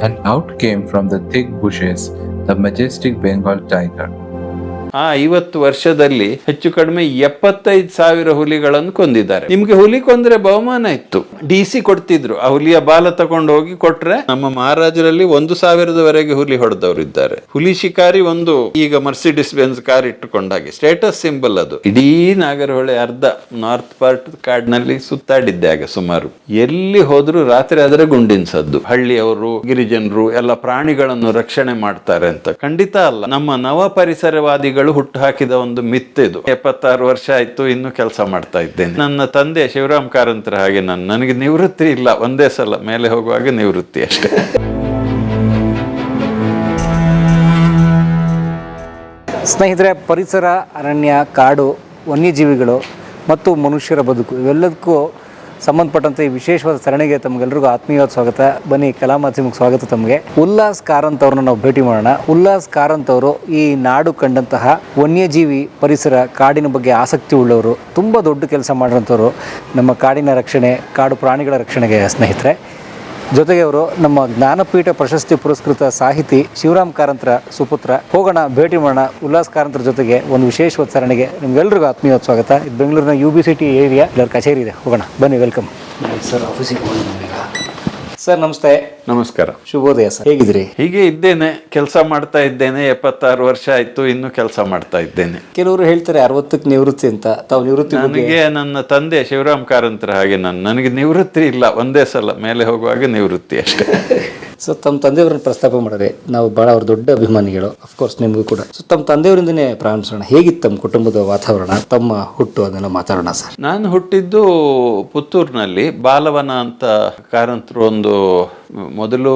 and out came from the thick bushes the majestic Bengal tiger. ಆ ಐವತ್ತು ವರ್ಷದಲ್ಲಿ ಹೆಚ್ಚು ಕಡಿಮೆ ಎಪ್ಪತ್ತೈದು ಸಾವಿರ ಹುಲಿಗಳನ್ನು ಕೊಂದಿದ್ದಾರೆ. ನಿಮ್ಗೆ ಹುಲಿ ಕೊಂದ್ರೆ ಬಹುಮಾನ ಇತ್ತು. ಡಿ ಸಿ ಕೊಡ್ತಿದ್ರು. ಆ ಹುಲಿಯ ಬಾಲ ತಗೊಂಡು ಹೋಗಿ ಕೊಟ್ರೆ ನಮ್ಮ ಮಹಾರಾಜರಲ್ಲಿ ಒಂದು ಸಾವಿರದವರೆಗೆ ಹುಲಿ ಹೊಡೆದವರು ಇದ್ದಾರೆ. ಹುಲಿ ಶಿಕಾರಿ ಒಂದು ಈಗ ಮರ್ಸಿಡಿಸ್ ಬೆನ್ಸ್ ಕಾರ್ ಇಟ್ಟುಕೊಂಡಾಗೆ ಸ್ಟೇಟಸ್ ಸಿಂಬಲ್ ಅದು. ಇಡೀ ನಾಗರಹೊಳೆ ಅರ್ಧ ನಾರ್ತ್ ಪಾರ್ಟ್ ಕಾಡ್ನಲ್ಲಿ ಸುತ್ತಾಡಿದ್ದೆ ಆಗ ಸುಮಾರು. ಎಲ್ಲಿ ಹೋದ್ರು ರಾತ್ರಿ ಆದ್ರೆ ಗುಂಡಿನ ಸದ್ದು ಹಳ್ಳಿಯವರು, ಗಿರಿಜನರು ಎಲ್ಲ ಪ್ರಾಣಿಗಳನ್ನು ರಕ್ಷಣೆ ಮಾಡ್ತಾರೆ ಅಂತ. ಖಂಡಿತ ಅಲ್ಲ. ನಮ್ಮ ನವ ಪರಿಸರವಾದಿಗಳು ಹುಟ್ಟು ಹಾಕಿದ ಒಂದು ಮಿತ್ ಇದು. ಎಪ್ಪತ್ತಾರು ವರ್ಷ ಆಯ್ತು, ಇನ್ನು ಕೆಲಸ ಮಾಡ್ತಾ ಇದ್ದೇನೆ. ನನ್ನ ತಂದೆ ಶಿವರಾಮ್ ಕಾರಂತರ ಹಾಗೆ ನಾನು, ನನಗೆ ನಿವೃತ್ತಿ ಇಲ್ಲ, ಒಂದೇ ಸಲ, ಮೇಲೆ ಹೋಗುವಾಗ ನಿವೃತ್ತಿ ಅಷ್ಟೇ. ಸ್ನೇಹಿತರೆ, ಪರಿಸರ, ಅರಣ್ಯ, ಕಾಡು, ವನ್ಯಜೀವಿಗಳು ಮತ್ತು ಮನುಷ್ಯರ ಬದುಕು, ಇವೆಲ್ಲದಕ್ಕೂ ಸಂಬಂಧಪಟ್ಟಂತೆ ಈ ವಿಶೇಷವಾದ ಸರಣಿಗೆ ತಮಗೆಲ್ಲರಿಗೂ ಆತ್ಮೀಯವಾದ ಸ್ವಾಗತ. ಬನ್ನಿ, ಕಲಾಮಾಧ್ಯಮಕ್ಕೆ ಸ್ವಾಗತ ತಮಗೆ. ಉಲ್ಲಾಸ್ ಕಾರಂತ್ ಅವ್ರನ್ನ ನಾವು ಭೇಟಿ ಮಾಡೋಣ. ಉಲ್ಲಾಸ್ ಕಾರಂತ್ ಅವರು ಈ ನಾಡು ಕಂಡಂತಹ ವನ್ಯಜೀವಿ ಪರಿಸರ ಕಾಡಿನ ಬಗ್ಗೆ ಆಸಕ್ತಿ ಉಳ್ಳವರು, ತುಂಬ ದೊಡ್ಡ ಕೆಲಸ ಮಾಡಿರೋಂಥವ್ರು. ನಮ್ಮ ಕಾಡಿನ ರಕ್ಷಣೆ, ಕಾಡು ಪ್ರಾಣಿಗಳ ರಕ್ಷಣೆಗೆ ಸ್ನೇಹಿತರೆ ಜೊತೆಗೆ ಅವರು ನಮ್ಮ ಜ್ಞಾನಪೀಠ ಪ್ರಶಸ್ತಿ ಪುರಸ್ಕೃತ ಸಾಹಿತಿ ಶಿವರಾಮ್ ಕಾರಂತರ ಸುಪುತ್ರ. ಹೋಗೋಣ, ಭೇಟಿ ಮಾಡೋಣ. ಉಲ್ಲಾಸ್ ಕಾರಂತರ ಜೊತೆಗೆ ಒಂದು ವಿಶೇಷವಾದ ಸರಣಿಗೆ ನಿಮ್ಗೆಲ್ರಿಗೂ ಆತ್ಮೀಯ ಸ್ವಾಗತ. ಇದು ಬೆಂಗಳೂರಿನ ಯು ಬಿ ಸಿಟಿ ಏರಿಯಾ ಇಲ್ಲರ ಕಚೇರಿ ಇದೆ. ಹೋಗೋಣ, ಬನ್ನಿ, ವೆಲ್ಕಮ್. ಸರ್ ಆಫೀಸಿಗೆ ಸರ್ ನಮಸ್ತೆ. ನಮಸ್ಕಾರ. ಶುಭೋದಯ ಸರ್. ಹೇಗಿದ್ರಿ ಹೀಗೆ ಇದ್ದೇನೆ ಕೆಲಸ ಮಾಡ್ತಾ ಇದ್ದೇನೆ ಎಪ್ಪತ್ತಾರು ವರ್ಷ ಆಯ್ತು ಇನ್ನು ಕೆಲಸ ಮಾಡ್ತಾ ಇದ್ದೇನೆ. ಕೆಲವರು ಹೇಳ್ತಾರೆ ಅರವತ್ತಕ್ಕೆ ನಿವೃತ್ತಿ ಅಂತ. ತಾವು ನಿವೃತ್ತಿ ನನಗೆ ನನ್ನ ತಂದೆ ಶಿವರಾಮ್ ಕಾರಂತರ ಹಾಗೆ ನಾನು ನನಗೆ ನಿವೃತ್ತಿ ಇಲ್ಲ ಒಂದೇ ಸಲ ಮೇಲೆ ಹೋಗುವಾಗ ನಿವೃತ್ತಿ ಅಷ್ಟೇ. ಸೊ ತಮ್ಮ ತಂದೆಯವ್ರನ್ನ ಪ್ರಸ್ತಾಪ ಮಾಡಿದ್ರೆ ನಾವು ಭಾಳ ಅವ್ರ ದೊಡ್ಡ ಅಭಿಮಾನಿಗಳು. ಅಫ್ಕೋರ್ಸ್ ನಿಮಗೂ ಕೂಡ. ಸೊ ತಮ್ಮ ತಂದೆಯವರಿಂದನೇ ಪ್ರಾರಂಭಿಸೋಣ. ಹೇಗಿತ್ತು ತಮ್ಮ ಕುಟುಂಬದ ವಾತಾವರಣ? ತಮ್ಮ ಹುಟ್ಟು ಅದನ್ನು ಮಾತಾಡೋಣ ಸರ್. ನಾನು ಹುಟ್ಟಿದ್ದು ಪುತ್ತೂರಿನಲ್ಲಿ ಬಾಲವನ ಅಂತ ಕಾರಂತರು ಒಂದು ಮೊದಲು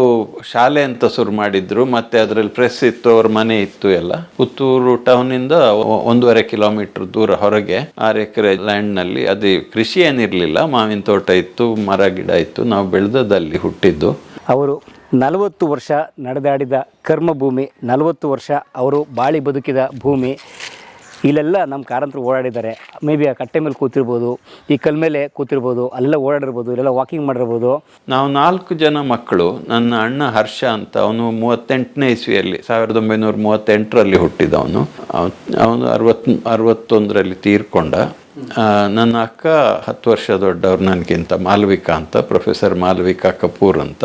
ಶಾಲೆ ಅಂತ ಶುರು ಮಾಡಿದ್ರು. ಮತ್ತೆ ಅದರಲ್ಲಿ ಪ್ರೆಸ್ ಇತ್ತು ಅವ್ರ ಮನೆ ಇತ್ತು ಎಲ್ಲ. ಪುತ್ತೂರು ಟೌನ್ ಇಂದ ಒಂದೂವರೆ ಕಿಲೋಮೀಟರ್ ದೂರ ಹೊರಗೆ ಆರು ಎಕರೆ ಲ್ಯಾಂಡ್ನಲ್ಲಿ ಅದು ಕೃಷಿ ಏನಿರಲಿಲ್ಲ. ಮಾವಿನ ತೋಟ ಇತ್ತು ಮರ ಗಿಡ ಇತ್ತು. ನಾವು ಬೆಳೆದದಲ್ಲಿ ಹುಟ್ಟಿದ್ದು. ಅವರು ನಲವತ್ತು ವರ್ಷ ನಡೆದಾಡಿದ ಕರ್ಮಭೂಮಿ, ನಲವತ್ತು ವರ್ಷ ಅವರು ಬಾಳಿ ಬದುಕಿದ ಭೂಮಿ. ಇಲ್ಲೆಲ್ಲ ನಮ್ಮ ಕಾರಂತರು ಓಡಾಡಿದ್ದಾರೆ. ಮೇ ಬಿ ಆ ಕಟ್ಟೆ ಮೇಲೆ ಕೂತಿರ್ಬೋದು, ಈ ಕಲ್ ಮೇಲೆ ಕೂತಿರ್ಬೋದು, ಅಲ್ಲೆಲ್ಲ ಓಡಾಡಿರ್ಬೋದು, ಇಲ್ಲೆಲ್ಲ ವಾಕಿಂಗ್ ಮಾಡಿರ್ಬೋದು. ನಾವು ನಾಲ್ಕು ಜನ ಮಕ್ಕಳು, ನನ್ನ ಅಣ್ಣ ಹರ್ಷ ಅಂತ, ಅವನು ಮೂವತ್ತೆಂಟನೇ ಇಸ್ವಿಯಲ್ಲಿ, ಸಾವಿರದ ಒಂಬೈನೂರ ಮೂವತ್ತೆಂಟರಲ್ಲಿ ಹುಟ್ಟಿದ ಅವನು. ಅರವತ್, ಅರವತ್ತೊಂದರಲ್ಲಿ ತೀರ್ಕೊಂಡ. ನನ್ನ ಅಕ್ಕ ಹತ್ತು ವರ್ಷ ದೊಡ್ಡವ್ರು ನನಗಿಂತ, ಮಾಲವಿಕಾ ಅಂತ, ಪ್ರೊಫೆಸರ್ ಮಾಲವಿಕಾ ಕಪೂರ್ ಅಂತ.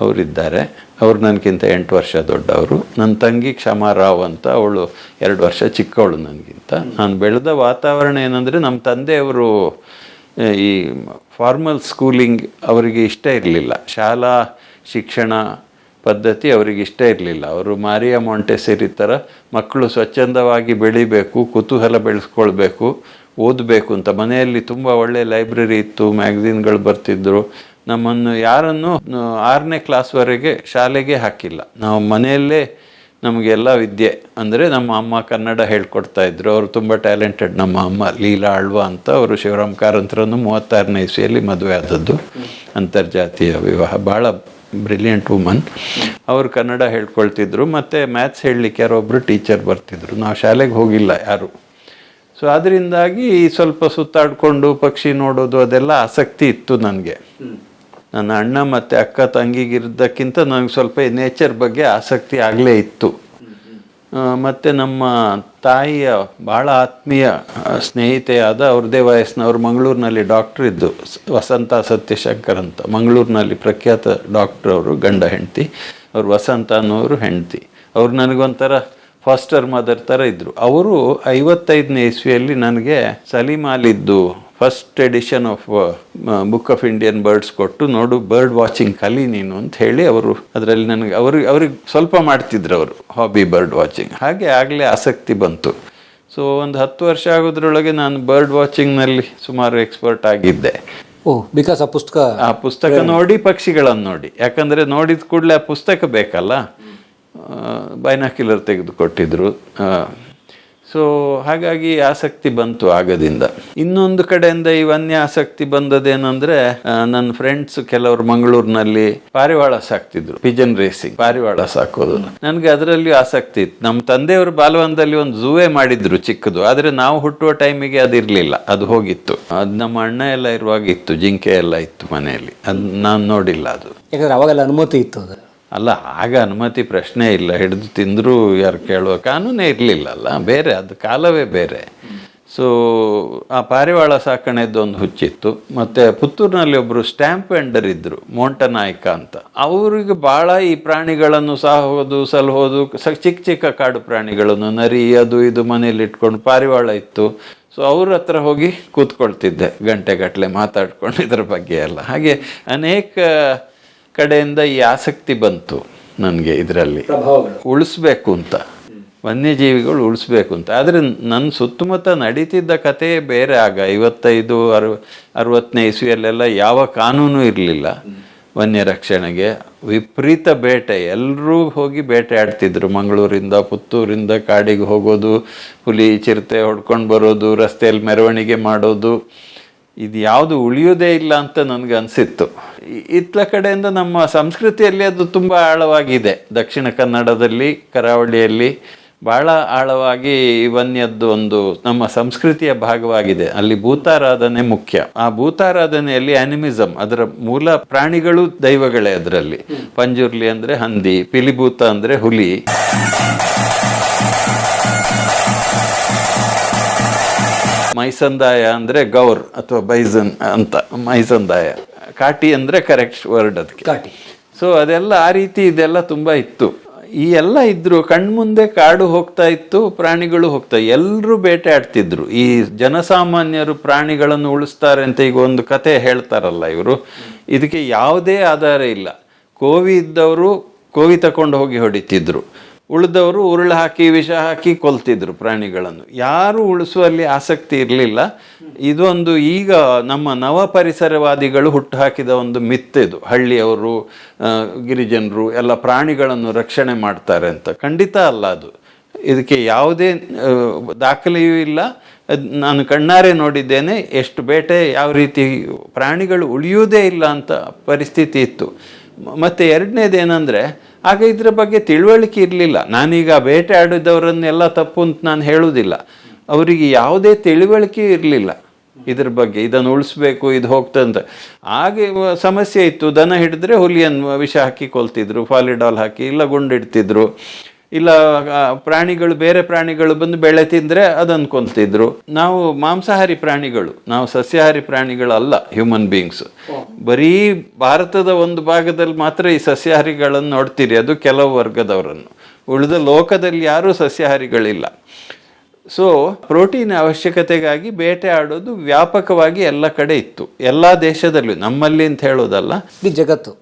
ಅವರಿದ್ದಾರೆ. ಅವರು ನನಗಿಂತ ಎಂಟು ವರ್ಷ ದೊಡ್ಡವರು. ನನ್ನ ತಂಗಿ ಕ್ಷಮಾ ರಾವ್ ಅಂತ ಅವಳು ಎರಡು ವರ್ಷ ಚಿಕ್ಕವಳು ನನಗಿಂತ. ನಾನು ಬೆಳೆದ ವಾತಾವರಣ ಏನಂದರೆ ನಮ್ಮ ತಂದೆಯವರು ಈ ಫಾರ್ಮಲ್ ಸ್ಕೂಲಿಂಗ್ ಅವರಿಗೆ ಇಷ್ಟ ಇರಲಿಲ್ಲ. ಶಾಲಾ ಶಿಕ್ಷಣ ಪದ್ಧತಿ ಅವರಿಗೆ ಇಷ್ಟ ಇರಲಿಲ್ಲ. ಅವರು ಮಾರಿಯಾ ಮೊಂಟೆಸೇರಿ ಥರ ಮಕ್ಕಳು ಸ್ವಚ್ಛಂದವಾಗಿ ಬೆಳಿಬೇಕು, ಕುತೂಹಲ ಬೆಳೆಸ್ಕೊಳ್ಬೇಕು, ಓದಬೇಕು ಅಂತ. ಮನೆಯಲ್ಲಿ ತುಂಬ ಒಳ್ಳೆಯ ಲೈಬ್ರರಿ ಇತ್ತು ಮ್ಯಾಗಝಿನ್ಗಳು ಬರ್ತಿದ್ರು. ನಮ್ಮನ್ನು ಯಾರನ್ನು ಆರನೇ ಕ್ಲಾಸ್ವರೆಗೆ ಶಾಲೆಗೆ ಹಾಕಿಲ್ಲ. ನಾವು ಮನೆಯಲ್ಲೇ ನಮಗೆಲ್ಲ ವಿದ್ಯೆ. ಅಂದರೆ ನಮ್ಮ ಅಮ್ಮ ಕನ್ನಡ ಹೇಳ್ಕೊಡ್ತಾ ಇದ್ರು. ಅವರು ತುಂಬ ಟ್ಯಾಲೆಂಟೆಡ್ ನಮ್ಮ ಅಮ್ಮ. ಲೀಲಾ ಆಳ್ವ ಅಂತ ಅವರು ಶಿವರಾಮ್ ಕಾರಂತರನ್ನು ಮೂವತ್ತಾರನೇ ಇಸಿಯಲ್ಲಿ ಮದುವೆ ಆದದ್ದು. ಅಂತರ್ಜಾತೀಯ ವಿವಾಹ. ಭಾಳ ಬ್ರಿಲಿಯಂಟ್ ವುಮನ್ ಅವರು ಕನ್ನಡ ಹೇಳ್ಕೊಳ್ತಿದ್ರು. ಮತ್ತು ಮ್ಯಾಥ್ಸ್ ಹೇಳಲಿಕ್ಕೆ ಯಾರೊಬ್ಬರು ಟೀಚರ್ ಬರ್ತಿದ್ರು. ನಾವು ಶಾಲೆಗೆ ಹೋಗಿಲ್ಲ ಯಾರು. ಸೊ ಅದರಿಂದಾಗಿ ಸ್ವಲ್ಪ ಸುತ್ತಾಡಿಕೊಂಡು ಪಕ್ಷಿ ನೋಡೋದು ಅದೆಲ್ಲ ಆಸಕ್ತಿ ಇತ್ತು ನನಗೆ. ನನ್ನ ಅಣ್ಣ ಮತ್ತು ಅಕ್ಕ ತಂಗಿಗಿರೋದಕ್ಕಿಂತ ನನಗೆ ಸ್ವಲ್ಪ ನೇಚರ್ ಬಗ್ಗೆ ಆಸಕ್ತಿ ಆಗಲೇ ಇತ್ತು. ಮತ್ತು ನಮ್ಮ ತಾಯಿಯ ಭಾಳ ಆತ್ಮೀಯ ಸ್ನೇಹಿತೆಯಾದ ಅವ್ರದ್ದೇ ವಯಸ್ಸಿನವ್ರು ಮಂಗಳೂರಿನಲ್ಲಿ ಡಾಕ್ಟ್ರ್ ಇದ್ದು ವಸಂತ ಸತ್ಯಶಂಕರ್ ಅಂತ. ಮಂಗಳೂರಿನಲ್ಲಿ ಪ್ರಖ್ಯಾತ ಡಾಕ್ಟ್ರ್ ಅವರು, ಗಂಡ ಹೆಂಡತಿ. ಅವ್ರು ವಸಂತ ಅನ್ನೋರು ಹೆಂಡತಿ. ಅವ್ರು ನನಗೊಂಥರ ಫಾಸ್ಟರ್ ಮದರ್ ಥರ ಇದ್ದರು ಅವರು ಐವತ್ತೈದನೇ ಇಸ್ವಿಯಲ್ಲಿ ನನಗೆ ಸಲೀಮಾಲಿದ್ದು first edition of book of Indian birds ಕೊಟ್ಟು ನೋಡು ಬರ್ಡ್ ವಾಚಿಂಗ್ ಕಲಿ ನೀನು ಅಂತ ಹೇಳಿ ಅವರು ಅದರಲ್ಲಿ ನನಗೆ ಅವ್ರಿಗೆ ಅವ್ರಿಗೆ ಸ್ವಲ್ಪ ಮಾಡ್ತಿದ್ರು ಅವರು ಹಾಬಿ ಬರ್ಡ್ ವಾಚಿಂಗ್ ಹಾಗೆ ಆಗಲೇ ಆಸಕ್ತಿ ಬಂತು. ಸೊ ಒಂದು ಹತ್ತು ವರ್ಷ ಆಗೋದ್ರೊಳಗೆ ನಾನು ಬರ್ಡ್ ವಾಚಿಂಗ್ನಲ್ಲಿ ಸುಮಾರು ಎಕ್ಸ್ಪರ್ಟ್ ಆಗಿದ್ದೆ. ಓ ಬಿಕಾಸ್ ಆ ಪುಸ್ತಕ ಆ ಪುಸ್ತಕ ನೋಡಿ ಪಕ್ಷಿಗಳನ್ನು ನೋಡಿ. ಯಾಕಂದರೆ ನೋಡಿದ ಕೂಡಲೇ ಆ ಪುಸ್ತಕ ಬೇಕಲ್ಲ? ಬೈನಾಕ್ಯುಲರ್ ತೆಗೆದು ಕೊಟ್ಟಿದ್ರು ಸೊ ಹಾಗಾಗಿ ಆಸಕ್ತಿ ಬಂತು ಆಗದಿಂದ. ಇನ್ನೊಂದು ಕಡೆಯಿಂದ ಈ ಆಸಕ್ತಿ ಬಂದದೇನಂದ್ರೆ ನನ್ನ ಫ್ರೆಂಡ್ಸ್ ಕೆಲವರು ಮಂಗಳೂರಿನಲ್ಲಿ ಪಾರಿವಾಳ ಸಾಕ್ತಿದ್ರು ಪಿಜನ್ ರೇಸಿಂಗ್ ಪಾರಿವಾಳ ಸಾಕೋದು. ನನಗೆ ಅದರಲ್ಲಿ ಆಸಕ್ತಿ ಇತ್ತು. ನಮ್ಮ ತಂದೆಯವರು ಬಾಲವನದಲ್ಲಿ ಒಂದು ಝೂವೇ ಮಾಡಿದ್ರು ಚಿಕ್ಕದು, ಆದರೆ ನಾವು ಹುಟ್ಟುವ ಟೈಮಿಗೆ ಅದಿರಲಿಲ್ಲ ಅದು ಹೋಗಿತ್ತು. ಅದು ನಮ್ಮ ಅಣ್ಣ ಎಲ್ಲ ಇರುವಾಗ ಇತ್ತು, ಜಿಂಕೆ ಎಲ್ಲ ಇತ್ತು ಮನೆಯಲ್ಲಿ. ಅದು ನಾನು ನೋಡಿಲ್ಲ ಅದು. ಯಾಕಂದ್ರೆ ಅವಾಗೆಲ್ಲ ಅನುಮತಿ ಇತ್ತು ಅದು. ಅಲ್ಲ, ಆಗ ಅನುಮತಿ ಪ್ರಶ್ನೆ ಇಲ್ಲ. ಹಿಡಿದು ತಿಂದರೂ ಯಾರು ಕೇಳುವ ಕಾನೂನೇ ಇರಲಿಲ್ಲಲ್ಲ ಬೇರೆ, ಅದು ಕಾಲವೇ ಬೇರೆ. ಸೊ ಆ ಪಾರಿವಾಳ ಸಾಕಣೆದ್ದು ಒಂದು ಹುಚ್ಚಿತ್ತು. ಮತ್ತು ಪುತ್ತೂರಿನಲ್ಲಿ ಒಬ್ಬರು ಸ್ಟ್ಯಾಂಪ್ ವೆಂಡರ್ ಇದ್ದರು ಮೋಂಟನಾಯ್ಕ ಅಂತ. ಅವ್ರಿಗೆ ಭಾಳ ಈ ಪ್ರಾಣಿಗಳನ್ನು ಸಾಹೋದು ಸಲಹೋದು ಸ, ಚಿಕ್ಕ ಚಿಕ್ಕ ಕಾಡು ಪ್ರಾಣಿಗಳನ್ನು ನರಿ, ಅದು ಇದು ಮನೇಲಿ ಇಟ್ಕೊಂಡು ಪಾರಿವಾಳ ಇತ್ತು. ಸೊ ಅವ್ರ ಹತ್ರ ಹೋಗಿ ಕೂತ್ಕೊಳ್ತಿದ್ದೆ ಗಂಟೆಗಟ್ಟಲೆ ಮಾತಾಡ್ಕೊಂಡು ಇದ್ರ ಬಗ್ಗೆ ಎಲ್ಲ. ಹಾಗೆ ಅನೇಕ ಕಡೆಯಿಂದ ಈ ಆಸಕ್ತಿ ಬಂತು ನನಗೆ ಇದರಲ್ಲಿ. ಉಳಿಸ್ಬೇಕು ಅಂತ. ವನ್ಯಜೀವಿಗಳು ಉಳಿಸ್ಬೇಕು ಅಂತ. ಆದರೆ ನನ್ನ ಸುತ್ತಮುತ್ತ ನಡೀತಿದ್ದ ಕಥೆಯೇ ಬೇರೆ ಆಗ. ಐವತ್ತೈದು ಅರವ ಅರವತ್ತನೇ ಇಸ್ವಿಯಲ್ಲೆಲ್ಲ ಯಾವ ಕಾನೂನು ಇರಲಿಲ್ಲ ವನ್ಯ ರಕ್ಷಣೆಗೆ. ವಿಪರೀತ ಬೇಟೆ. ಎಲ್ಲರೂ ಹೋಗಿ ಬೇಟೆ ಆಡ್ತಿದ್ರು. ಮಂಗಳೂರಿಂದ ಪುತ್ತೂರಿಂದ ಕಾಡಿಗೆ ಹೋಗೋದು ಹುಲಿ ಚಿರತೆ ಹೊಡ್ಕೊಂಡು ಬರೋದು ರಸ್ತೆಯಲ್ಲಿ ಮೆರವಣಿಗೆ ಮಾಡೋದು. ಇದು ಯಾವುದು ಉಳಿಯೋದೇ ಇಲ್ಲ ಅಂತ ನನಗೆ ಅನಿಸಿತ್ತು. ಇತ್ಲ ಕಡೆಯಿಂದ ನಮ್ಮ ಸಂಸ್ಕೃತಿಯಲ್ಲಿ ಅದು ತುಂಬ ಆಳವಾಗಿದೆ. ದಕ್ಷಿಣ ಕನ್ನಡದಲ್ಲಿ, ಕರಾವಳಿಯಲ್ಲಿ ಭಾಳ ಆಳವಾಗಿ ವನ್ಯದ್ದು ಒಂದು ನಮ್ಮ ಸಂಸ್ಕೃತಿಯ ಭಾಗವಾಗಿದೆ. ಅಲ್ಲಿ ಭೂತಾರಾಧನೆ ಮುಖ್ಯ. ಆ ಭೂತಾರಾಧನೆಯಲ್ಲಿ ಆನಿಮಿಸಮ್ ಅದರ ಮೂಲ ಪ್ರಾಣಿಗಳು ದೈವಗಳೇ ಅದರಲ್ಲಿ. ಪಂಜುರ್ಲಿ ಅಂದರೆ ಹಂದಿ, ಪಿಲಿಭೂತ ಅಂದರೆ ಹುಲಿ. ಮೈಸಂದಾಯ ಅಂದ್ರೆ ಗೌರ್ ಅಥವಾ ಬೈಸನ್ ಅಂತ ಮೈಸಂದಾಯ. ಕಾಟಿ ಅಂದ್ರೆ ಕರೆಕ್ಟ್ ವರ್ಡ್ ಅದಕ್ಕೆ ಕಾಟಿ. ಸೊ ಅದೆಲ್ಲ ಆ ರೀತಿ ಇದೆಲ್ಲ ತುಂಬಾ ಇತ್ತು. ಈ ಎಲ್ಲ ಇದ್ರು ಕಣ್ಮುಂದೆ ಕಾಡು ಹೋಗ್ತಾ ಇತ್ತು ಪ್ರಾಣಿಗಳು ಹೋಗ್ತಾ ಎಲ್ಲರೂ ಬೇಟೆ ಆಡ್ತಿದ್ರು. ಈ ಜನಸಾಮಾನ್ಯರು ಪ್ರಾಣಿಗಳನ್ನು ಉಳಿಸ್ತಾರೆ ಅಂತ ಈಗ ಒಂದು ಕತೆ ಹೇಳ್ತಾರಲ್ಲ ಇವರು. ಇದಕ್ಕೆ ಯಾವುದೇ ಆಧಾರ ಇಲ್ಲ. ಕೋವಿ ಇದ್ದವರು ಕೋವಿ ತಕೊಂಡು ಹೋಗಿ ಹೊಡಿತಿದ್ರು. ಉಳಿದವರು ಉರುಳು ಹಾಕಿ, ವಿಷ ಹಾಕಿ ಕೊಲ್ತಿದ್ರು ಪ್ರಾಣಿಗಳನ್ನು. ಯಾರು ಉಳಿಸುವಲ್ಲಿ ಆಸಕ್ತಿ ಇರಲಿಲ್ಲ. ಇದೊಂದು ಈಗ ನಮ್ಮ ನವ ಪರಿಸರವಾದಿಗಳು ಹುಟ್ಟು ಹಾಕಿದ ಒಂದು ಮಿತ್ತಿದು ಹಳ್ಳಿಯವರು ಗಿರಿಜನರು ಎಲ್ಲ ಪ್ರಾಣಿಗಳನ್ನು ರಕ್ಷಣೆ ಮಾಡ್ತಾರೆ ಅಂತ. ಖಂಡಿತ ಅಲ್ಲ ಅದು. ಇದಕ್ಕೆ ಯಾವುದೇ ದಾಖಲೆಯೂ ಇಲ್ಲ. ನಾನು ಕಣ್ಣಾರೆ ನೋಡಿದ್ದೇನೆ, ಎಷ್ಟು ಬೇಟೆ ಯಾವ ರೀತಿ ಪ್ರಾಣಿಗಳು ಉಳಿಯುವುದೇ ಇಲ್ಲ ಅಂತ ಪರಿಸ್ಥಿತಿ ಇತ್ತು. ಮತ್ತೆ ಎರಡನೇದೇನೆಂದರೆ ಆಗ ಇದ್ರ ಬಗ್ಗೆ ತಿಳುವಳಿಕೆ ಇರಲಿಲ್ಲ. ನಾನೀಗ ಬೇಟೆ ಆಡಿದವರನ್ನೆಲ್ಲ ತಪ್ಪು ಅಂತ ನಾನು ಹೇಳುವುದಿಲ್ಲ ಅವರಿಗೆ ಯಾವುದೇ ತಿಳುವಳಿಕೆ ಇರಲಿಲ್ಲ ಇದ್ರ ಬಗ್ಗೆ. ಇದನ್ನು ಉಳಿಸ್ಬೇಕು, ಇದು ಹೋಗ್ತಂತ ಹಾಗೆ ಸಮಸ್ಯೆ ಇತ್ತು. ದನ ಹಿಡಿದ್ರೆ ಹುಲಿಯನ್ನು ವಿಷ ಹಾಕಿ ಕೊಲ್ತಿದ್ರು, ಫಾಲಿಡಾಲ್ ಹಾಕಿ, ಇಲ್ಲ ಗುಂಡಿಡ್ತಿದ್ರು ಇಲ್ಲ ಪ್ರಾಣಿಗಳು, ಬೇರೆ ಪ್ರಾಣಿಗಳು ಬಂದು ಬೆಳೆ ತಿಂದ್ರೆ ಅದು ಅಂದ್ಕೊತಿದ್ರು. ನಾವು ಮಾಂಸಾಹಾರಿ ಪ್ರಾಣಿಗಳು, ನಾವು ಸಸ್ಯಾಹಾರಿ ಪ್ರಾಣಿಗಳಲ್ಲ ಹ್ಯೂಮನ್ ಬೀಯಿಂಗ್ಸ್ ಬರೀ ಭಾರತದ ಒಂದು ಭಾಗದಲ್ಲಿ ಮಾತ್ರ ಈ ಸಸ್ಯಾಹಾರಿಗಳನ್ನು ನೋಡ್ತೀರಿ, ಅದು ಕೆಲವು ವರ್ಗದವರನ್ನು. ಉಳಿದ ಲೋಕದಲ್ಲಿ ಯಾರೂ ಸಸ್ಯಾಹಾರಿಗಳಿಲ್ಲ. ಸೊ ಪ್ರೋಟೀನ್ ಅವಶ್ಯಕತೆಗಾಗಿ ಬೇಟೆ ಆಡೋದು ವ್ಯಾಪಕವಾಗಿ ಎಲ್ಲ ಕಡೆ ಇತ್ತು. ಎಲ್ಲ ದೇಶದಲ್ಲೂ, ನಮ್ಮಲ್ಲಿ ಅಂತ ಹೇಳೋದಲ್ಲ. ಜಗತ್ತು.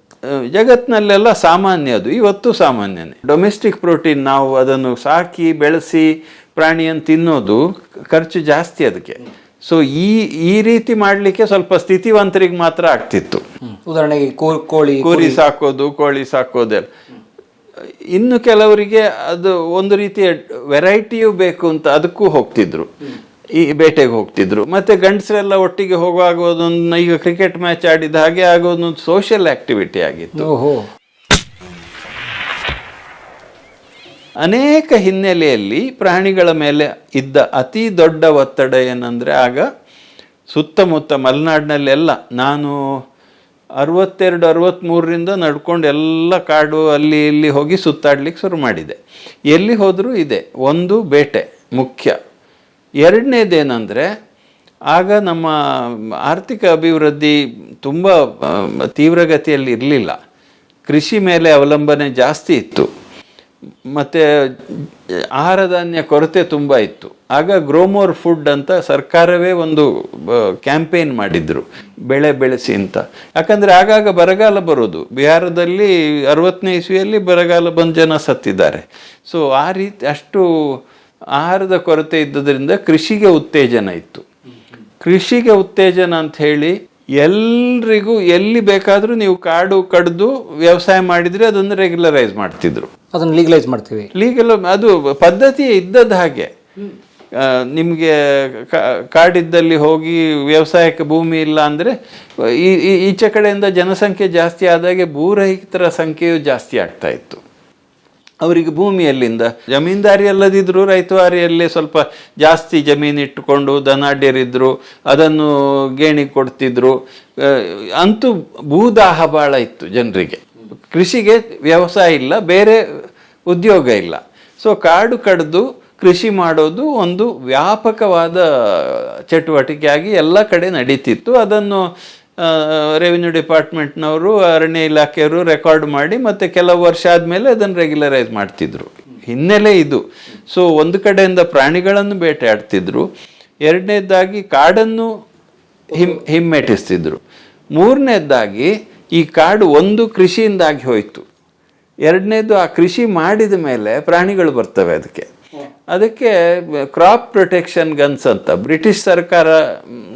ಜಗತ್ತಿನಲ್ಲೆಲ್ಲ ಸಾಮಾನ್ಯ ಅದು. ಇವತ್ತು ಸಾಮಾನ್ಯನೇ. ಡೊಮೆಸ್ಟಿಕ್ ಪ್ರೋಟೀನ್ ನಾವು ಅದನ್ನು ಸಾಕಿ ಬೆಳೆಸಿ ಪ್ರಾಣಿಯನ್ನು ತಿನ್ನೋದು ಖರ್ಚು ಜಾಸ್ತಿ ಅದಕ್ಕೆ. ಸೊ ಈ ಈ ರೀತಿ ಮಾಡಲಿಕ್ಕೆ ಸ್ವಲ್ಪ ಸ್ಥಿತಿವಂತರಿಗೆ ಮಾತ್ರ ಆಗ್ತಿತ್ತು. ಉದಾಹರಣೆಗೆ ಕೋಳಿ ಕುರಿ ಸಾಕೋದು ಕೋಳಿ ಸಾಕೋದೆಲ್ಲ ಇನ್ನು ಕೆಲವರಿಗೆ ಅದು ಒಂದು ರೀತಿಯ ವೆರೈಟಿಯೂ ಬೇಕು ಅಂತ ಅದಕ್ಕೂ ಹೋಗ್ತಿದ್ರು. ಈ ಬೇಟೆಗೆ ಹೋಗ್ತಿದ್ರು. ಮತ್ತೆ ಗಂಡಸರೆಲ್ಲ ಒಟ್ಟಿಗೆ ಹೋಗುವಾಗ ಒಂದೊಂದು ಈಗ ಕ್ರಿಕೆಟ್ ಮ್ಯಾಚ್ ಆಡಿದ ಹಾಗೆ ಆಗೋದೊಂದು ಸೋಷಿಯಲ್ ಆಕ್ಟಿವಿಟಿ ಆಗಿತ್ತು. ಅನೇಕ ಹಿನ್ನೆಲೆಯಲ್ಲಿ ಪ್ರಾಣಿಗಳ ಮೇಲೆ ಇದ್ದ ಅತಿ ದೊಡ್ಡ ಒತ್ತಡ ಏನಂದ್ರೆ ಆಗ ಸುತ್ತಮುತ್ತ ಮಲೆನಾಡಿನಲ್ಲೆಲ್ಲ ನಾನು ಅರವತ್ತೆರಡು ಅರವತ್ತ್ಮೂರರಿಂದ ನಡ್ಕೊಂಡು ಎಲ್ಲ ಕಾಡು ಅಲ್ಲಿ ಇಲ್ಲಿ ಹೋಗಿ ಸುತ್ತಾಡ್ಲಿಕ್ಕೆ ಶುರು ಮಾಡಿದೆ. ಎಲ್ಲಿ ಹೋದರೂ ಇದೆ. ಒಂದು ಬೇಟೆ ಮುಖ್ಯ. ಎರಡನೇದೇನೆಂದರೆ, ಆಗ ನಮ್ಮ ಆರ್ಥಿಕ ಅಭಿವೃದ್ಧಿ ತುಂಬ ತೀವ್ರಗತಿಯಲ್ಲಿ ಇರಲಿಲ್ಲ. ಕೃಷಿ ಮೇಲೆ ಅವಲಂಬನೆ ಜಾಸ್ತಿ ಇತ್ತು. ಮತ್ತು ಆಹಾರ ಧಾನ್ಯ ಕೊರತೆ ತುಂಬ ಇತ್ತು. ಆಗ ಗ್ರೋಮೋರ್ ಫುಡ್ ಅಂತ ಸರ್ಕಾರವೇ ಒಂದು ಕ್ಯಾಂಪೇನ್ ಮಾಡಿದ್ರು, ಬೆಳೆ ಬೆಳೆಸಿ ಅಂತ. ಯಾಕಂದರೆ ಆಗಾಗ ಬರಗಾಲ ಬರೋದು. ಬಿಹಾರದಲ್ಲಿ ಅರವತ್ತನೇ ಇಸ್ವಿಯಲ್ಲಿ ಬರಗಾಲ ಬಂದು ಜನ ಸತ್ತಿದ್ದಾರೆ. ಸೊ ಆ ರೀತಿ ಅಷ್ಟು ಆಹಾರದ ಕೊರತೆ ಇದ್ದುದರಿಂದ ಕೃಷಿಗೆ ಉತ್ತೇಜನ ಇತ್ತು. ಕೃಷಿಗೆ ಉತ್ತೇಜನ ಅಂತ ಹೇಳಿ ಎಲ್ರಿಗೂ ಎಲ್ಲಿ ಬೇಕಾದರೂ ನೀವು ಕಾಡು ಕಡ್ದು ವ್ಯವಸಾಯ ಮಾಡಿದರೆ ಅದನ್ನು ರೆಗ್ಯುಲರೈಸ್ ಮಾಡ್ತಿದ್ರು. ಅದನ್ನು ಲೀಗಲೈಸ್ ಮಾಡ್ತೀವಿ. ಲೀಗಲ್ ಅದು ಪದ್ಧತಿ ಇದ್ದದ್ದು ಹಾಗೆ. ನಿಮಗೆ ಕಾಡಿದ್ದಲ್ಲಿ ಹೋಗಿ ವ್ಯವಸಾಯಕ್ಕೆ ಭೂಮಿ ಇಲ್ಲ ಅಂದರೆ ಈ- ಈಚೆ ಕಡೆಯಿಂದ ಜನಸಂಖ್ಯೆ ಜಾಸ್ತಿ ಆದಾಗೆ ಭೂರಹಿತರ ಸಂಖ್ಯೆಯು ಜಾಸ್ತಿ ಆಗ್ತಾ ಇತ್ತು. ಅವರಿಗೆ ಭೂಮಿಯಲ್ಲಿಂದ ಜಮೀನ್ದಾರಿ ಅಲ್ಲದಿದ್ರು ರೈತವಾರಿಯಲ್ಲೇ ಸ್ವಲ್ಪ ಜಾಸ್ತಿ ಜಮೀನು ಇಟ್ಟುಕೊಂಡು ದನಾಡ್ಯರಿದ್ದರು ಅದನ್ನು ಗೇಣಿ ಕೊಡ್ತಿದ್ರು. ಅಂತೂ ಭೂದಾಹ ಭಾಳ ಇತ್ತು ಜನರಿಗೆ. ಕೃಷಿಗೆ ವ್ಯವಸಾಯ ಇಲ್ಲ, ಬೇರೆ ಉದ್ಯೋಗ ಇಲ್ಲ. ಸೊ ಕಾಡು ಕಡಿದು ಕೃಷಿ ಮಾಡೋದು ಒಂದು ವ್ಯಾಪಕವಾದ ಚಟುವಟಿಕೆಯಾಗಿ ಎಲ್ಲ ಕಡೆ ನಡೀತಿತ್ತು. ಅದನ್ನು ರೆವಿನ್ಯೂ ಡಿಪಾರ್ಟ್ಮೆಂಟ್ನವರು ಅರಣ್ಯ ಇಲಾಖೆಯವರು ರೆಕಾರ್ಡ್ ಮಾಡಿ ಮತ್ತು ಕೆಲವು ವರ್ಷ ಆದಮೇಲೆ ಅದನ್ನು ರೆಗ್ಯುಲರೈಸ್ ಮಾಡ್ತಿದ್ರು. ಹಿನ್ನೆಲೆ ಇದು. ಸೊ ಒಂದು ಕಡೆಯಿಂದ ಪ್ರಾಣಿಗಳನ್ನು ಬೇಟೆಯಾಡ್ತಿದ್ರು. ಎರಡನೇದಾಗಿ ಕಾಡನ್ನು ಹಿಮ್, ಹಿಮ್ಮೆಟ್ಟಿಸ್ತಿದ್ರು. ಮೂರನೇದಾಗಿ ಈ ಕಾಡು ಒಂದು ಕೃಷಿಯಿಂದಾಗಿ ಹೋಯಿತು. ಎರಡನೇದು ಆ ಕೃಷಿ ಮಾಡಿದ ಮೇಲೆ ಪ್ರಾಣಿಗಳು ಬರ್ತವೆ ಅದಕ್ಕೆ. ಅದಕ್ಕೆ ಕ್ರಾಪ್ ಪ್ರೊಟೆಕ್ಷನ್ ಗನ್ಸ್ ಅಂತ. ಬ್ರಿಟಿಷ್ ಸರ್ಕಾರ,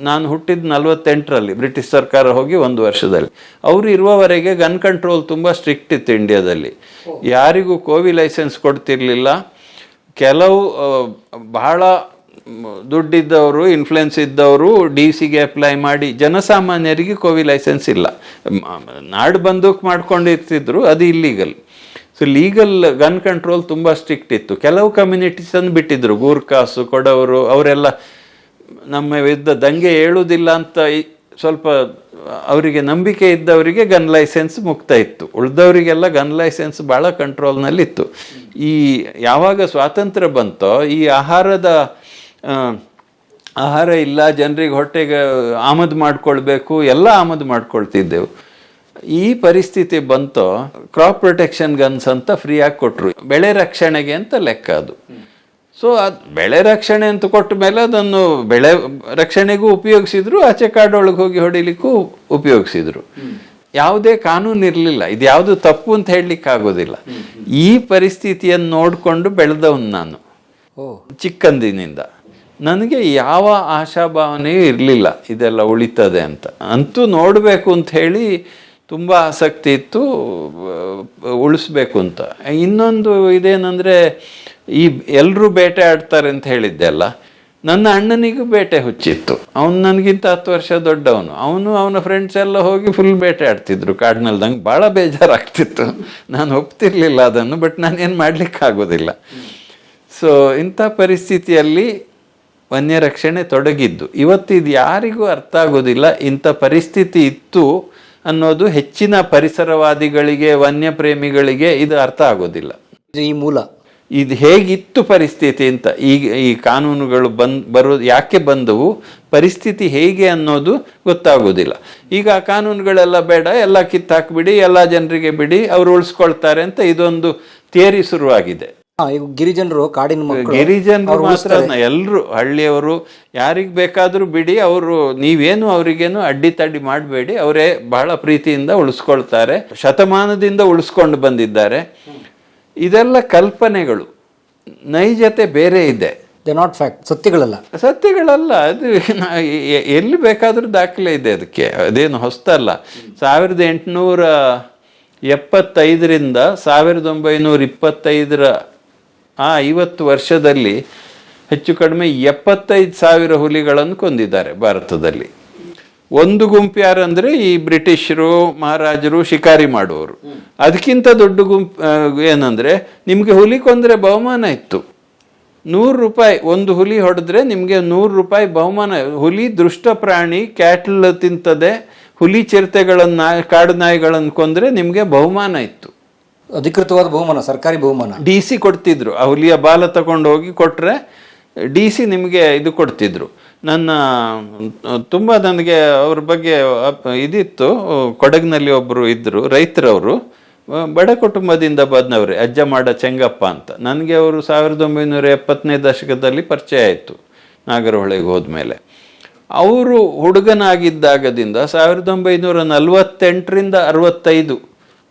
ನಾನು ಹುಟ್ಟಿದ ನಲವತ್ತೆಂಟರಲ್ಲಿ, ಬ್ರಿಟಿಷ್ ಸರ್ಕಾರ ಹೋಗಿ ಒಂದು ವರ್ಷದಲ್ಲಿ. ಅವರು ಇರುವವರೆಗೆ ಗನ್ ಕಂಟ್ರೋಲ್ ತುಂಬ ಸ್ಟ್ರಿಕ್ಟ್ ಇತ್ತು ಇಂಡಿಯಾದಲ್ಲಿ ಯಾರಿಗೂ ಕೋವಿ ಲೈಸೆನ್ಸ್ ಕೊಡ್ತಿರ್ಲಿಲ್ಲ. ಕೆಲವು ಬಹಳ ದುಡ್ಡಿದ್ದವರು ಇನ್ಫ್ಲುಯೆನ್ಸ್ ಇದ್ದವರು ಡಿ ಸಿಗೆ ಅಪ್ಲೈ ಮಾಡಿ, ಜನಸಾಮಾನ್ಯರಿಗೆ ಕೋವಿ ಲೈಸೆನ್ಸ್ ಇಲ್ಲ. ನಾಡು ಬಂದೂಕ್ ಮಾಡ್ಕೊಂಡಿರ್ತಿದ್ರು, ಅದು illegal so legal gun control ತುಂಬ ಸ್ಟ್ರಿಕ್ಟ್ ಇತ್ತು. ಕೆಲವು ಕಮ್ಯುನಿಟೀಸ್ ಅನ್ನು ಬಿಟ್ಟಿದ್ರು. ಗೂರ್ಖಾಸು ಕೊಡವರು ಅವರೆಲ್ಲ ನಮ್ಮ ವಿರುದ್ಧ ದಂಗೆ ಏಳುವುದಿಲ್ಲ ಅಂತ ಸ್ವಲ್ಪ ಅವರಿಗೆ ನಂಬಿಕೆ ಇದ್ದವರಿಗೆ ಗನ್ ಲೈಸೆನ್ಸ್ ಮುಕ್ತ ಇತ್ತು. ಉಳಿದವರಿಗೆಲ್ಲ ಗನ್ ಲೈಸೆನ್ಸ್ ಭಾಳ ಕಂಟ್ರೋಲ್ನಲ್ಲಿತ್ತು ಈ ಯಾವಾಗ ಸ್ವಾತಂತ್ರ್ಯ ಬಂತೋ, ಈ ಆಹಾರದ ಆಹಾರ ಇಲ್ಲ, ಜನರಿಗೆ ಹೊಟ್ಟೆಗೆ ಆಮದು ಮಾಡ್ಕೊಳ್ಬೇಕು, ಎಲ್ಲ ಆಮದು ಮಾಡ್ಕೊಳ್ತಿದ್ದೆವು. ಈ ಪರಿಸ್ಥಿತಿ ಬಂತೋ ಕ್ರಾಪ್ ಪ್ರೊಟೆಕ್ಷನ್ ಗನ್ಸ್ ಅಂತ ಫ್ರೀಯಾಗಿ ಕೊಟ್ಟರು ಬೆಳೆ ರಕ್ಷಣೆಗೆ ಅಂತ ಲೆಕ್ಕ ಅದು. ಸೊ ಅದು ಬೆಳೆ ರಕ್ಷಣೆ ಅಂತ ಕೊಟ್ಟ ಮೇಲೆ ಅದನ್ನು ಬೆಳೆ ರಕ್ಷಣೆಗೂ ಉಪಯೋಗಿಸಿದ್ರು ಆಚೆ ಕಾಡೊಳಗೆ ಹೋಗಿ ಹೊಡಿಲಿಕ್ಕೂ ಉಪಯೋಗಿಸಿದ್ರು. ಯಾವುದೇ ಕಾನೂನು ಇರಲಿಲ್ಲ. ಇದು ಯಾವುದು ತಪ್ಪು ಅಂತ ಹೇಳಲಿಕ್ಕೆ ಆಗೋದಿಲ್ಲ. ಈ ಪರಿಸ್ಥಿತಿಯನ್ನು ನೋಡಿಕೊಂಡು ಬೆಳೆದವನು ನಾನು. ಓ. ಚಿಕ್ಕಂದಿನಿಂದ. ನನಗೆ ಯಾವ ಆಶಾಭಾವನೆಯೂ ಇರಲಿಲ್ಲ. ಇದೆಲ್ಲ ಉಳಿತದೆ ಅಂತ. ಅಂತೂ ನೋಡಬೇಕು ಅಂತ ಹೇಳಿ ತುಂಬ ಆಸಕ್ತಿ ಇತ್ತು ಉಳಿಸ್ಬೇಕು ಅಂತ. ಇನ್ನೊಂದು ಇದೇನೆಂದರೆ, ಈ ಎಲ್ಲರೂ ಬೇಟೆ ಆಡ್ತಾರೆ ಅಂತ ಹೇಳಿದ್ದೆ ಅಲ್ಲ, ನನ್ನ ಅಣ್ಣನಿಗೂ ಬೇಟೆ ಹುಚ್ಚಿತ್ತು. ಅವನು ನನಗಿಂತ ಹತ್ತು ವರ್ಷ ದೊಡ್ಡವನು. ಅವನು ಅವನ ಫ್ರೆಂಡ್ಸ್ ಎಲ್ಲ ಹೋಗಿ ಫುಲ್ ಬೇಟೆ ಆಡ್ತಿದ್ರು ಕಾಡಿನಲ್ಲಿ ನಂಗೆ ಭಾಳ ಬೇಜಾರಾಗ್ತಿತ್ತು. ನಾನು ಒಪ್ತಿರ್ಲಿಲ್ಲ ಅದನ್ನು ಬಟ್ ನಾನೇನು ಮಾಡ್ಲಿಕ್ಕೆ ಆಗೋದಿಲ್ಲ ಸೊ ಇಂಥ ಪರಿಸ್ಥಿತಿಯಲ್ಲಿ ವನ್ಯರಕ್ಷಣೆ ತೊಡಗಿದ್ದು. ಇವತ್ತು ಇದು ಯಾರಿಗೂ ಅರ್ಥ ಆಗೋದಿಲ್ಲ, ಇಂಥ ಪರಿಸ್ಥಿತಿ ಇತ್ತು ಅನ್ನೋದು ಹೆಚ್ಚಿನ ಪರಿಸರವಾದಿಗಳಿಗೆ ವನ್ಯ ಪ್ರೇಮಿಗಳಿಗೆ ಇದು ಅರ್ಥ ಆಗೋದಿಲ್ಲ. ಈ ಮೂಲ. ಇದು ಹೇಗಿತ್ತು ಪರಿಸ್ಥಿತಿ ಅಂತ ಈಗ ಈ ಕಾನೂನುಗಳು ಬಂದ್ ಬರೋ ಯಾಕೆ ಬಂದವು ಪರಿಸ್ಥಿತಿ ಹೇಗೆ ಅನ್ನೋದು ಗೊತ್ತಾಗೋದಿಲ್ಲ. ಈಗ ಆ ಕಾನೂನುಗಳೆಲ್ಲ ಬೇಡ ಎಲ್ಲ ಕಿತ್ತಾಕ್ಬಿಡಿ ಎಲ್ಲ ಜನರಿಗೆ ಬಿಡಿ ಅವ್ರು ಉಳಿಸ್ಕೊಳ್ತಾರೆ ಅಂತ ಇದೊಂದು ಥಿಯರಿ ಶುರುವಾಗಿದೆ. ಈಗ ಗಿರಿಜನರು ಕಾಡಿನ ಮಕ್ಕಳು ಗಿರಿಜನರು ಮಾತ್ರ ಎಲ್ಲರೂ ಹಳ್ಳಿಯವರು ಯಾರಿಗೆ ಬೇಕಾದರೂ ಬಿಡಿ ಅವರು ನೀವೇನು ಅವರಿಗೇನು ಅಡ್ಡಿತಡ್ಡಿ ಮಾಡಬೇಡಿ ಅವರೇ ಬಹಳ ಪ್ರೀತಿಯಿಂದ ಉಳಿಸ್ಕೊಳ್ತಾರೆ ಶತಮಾನದಿಂದ ಉಳಿಸ್ಕೊಂಡು ಬಂದಿದ್ದಾರೆ. ಇದೆಲ್ಲ ಕಲ್ಪನೆಗಳು. ನೈಜತೆ ಬೇರೆ ಇದೆ. ದೇ ನಾಟ್ ಫ್ಯಾಕ್ಟ್ ಸತ್ಯಗಳಲ್ಲ. ಸತ್ಯಗಳಲ್ಲ ಅದು ಎಲ್ಲಿ ಬೇಕಾದರೂ ದಾಖಲೆ ಇದೆ ಅದಕ್ಕೆ ಅದೇನು ಹೊಸ್ತಲ್ಲ. ಸಾವಿರದ ಎಂಟುನೂರ ಎಪ್ಪತ್ತೈದರಿಂದ ಸಾವಿರದ ಒಂಬೈನೂರ ಇಪ್ಪತ್ತೈದರ ಆ ಐವತ್ತು ವರ್ಷದಲ್ಲಿ ಹೆಚ್ಚು ಕಡಿಮೆ ಎಪ್ಪತ್ತೈದು ಸಾವಿರ ಹುಲಿಗಳನ್ನು ಕೊಂದಿದ್ದಾರೆ ಭಾರತದಲ್ಲಿ. ಒಂದು ಗುಂಪು ಯಾರಂದರೆ ಈ ಬ್ರಿಟಿಷರು, ಮಹಾರಾಜರು ಶಿಕಾರಿ ಮಾಡುವವರು. ಅದಕ್ಕಿಂತ ದೊಡ್ಡ ಗುಂಪು ಏನಂದರೆ ನಿಮಗೆ ಹುಲಿ ಕೊಂದರೆ ಬಹುಮಾನ ಇತ್ತು. ನೂರು ರೂಪಾಯಿ, ಒಂದು ಹುಲಿ ಹೊಡೆದ್ರೆ ನಿಮಗೆ ನೂರು ರೂಪಾಯಿ ಬಹುಮಾನ. ಹುಲಿ ದುಷ್ಟ ಪ್ರಾಣಿ, ಕ್ಯಾಟಲ್ ತಿಂತದೆ, ಹುಲಿ ಚಿರತೆಗಳನ್ನು, ಕಾಡು ನಾಯಿಗಳನ್ನು ಕೊಂದರೆ ನಿಮಗೆ ಬಹುಮಾನ ಇತ್ತು. ಅಧಿಕೃತವಾದ ಬಹುಮಾನ, ಸರ್ಕಾರಿ ಬಹುಮಾನ. ಡಿ ಸಿ ಕೊಡ್ತಿದ್ರು. ಅವಲಿಯ ಬಾಲ ತಗೊಂಡು ಹೋಗಿ ಕೊಟ್ಟರೆ ಡಿ ಸಿ ನಿಮಗೆ ಇದು ಕೊಡ್ತಿದ್ರು. ನನ್ನ, ತುಂಬ ನನಗೆ ಅವ್ರ ಬಗ್ಗೆ ಇದಿತ್ತು. ಕೊಡಗಿನಲ್ಲಿ ಒಬ್ಬರು ಇದ್ದರು ರೈತರವರು. ಬಡ ಕುಟುಂಬದಿಂದ ಬಂದವ್ರೆ, ಅಜ್ಜ ಮಾಡ ಚೆಂಗಪ್ಪ ಅಂತ. ನನಗೆ ಅವರು ಸಾವಿರದ ಒಂಬೈನೂರ ಎಪ್ಪತ್ತನೇ ದಶಕದಲ್ಲಿ ಪರಿಚಯ ಆಯಿತು, ನಾಗರಹೊಳೆಗೆ ಹೋದ್ಮೇಲೆ. ಅವರು ಹುಡುಗನಾಗಿದ್ದಾಗದಿಂದ ಸಾವಿರದ ಒಂಬೈನೂರ ನಲವತ್ತೆಂಟರಿಂದ ಅರವತ್ತೈದು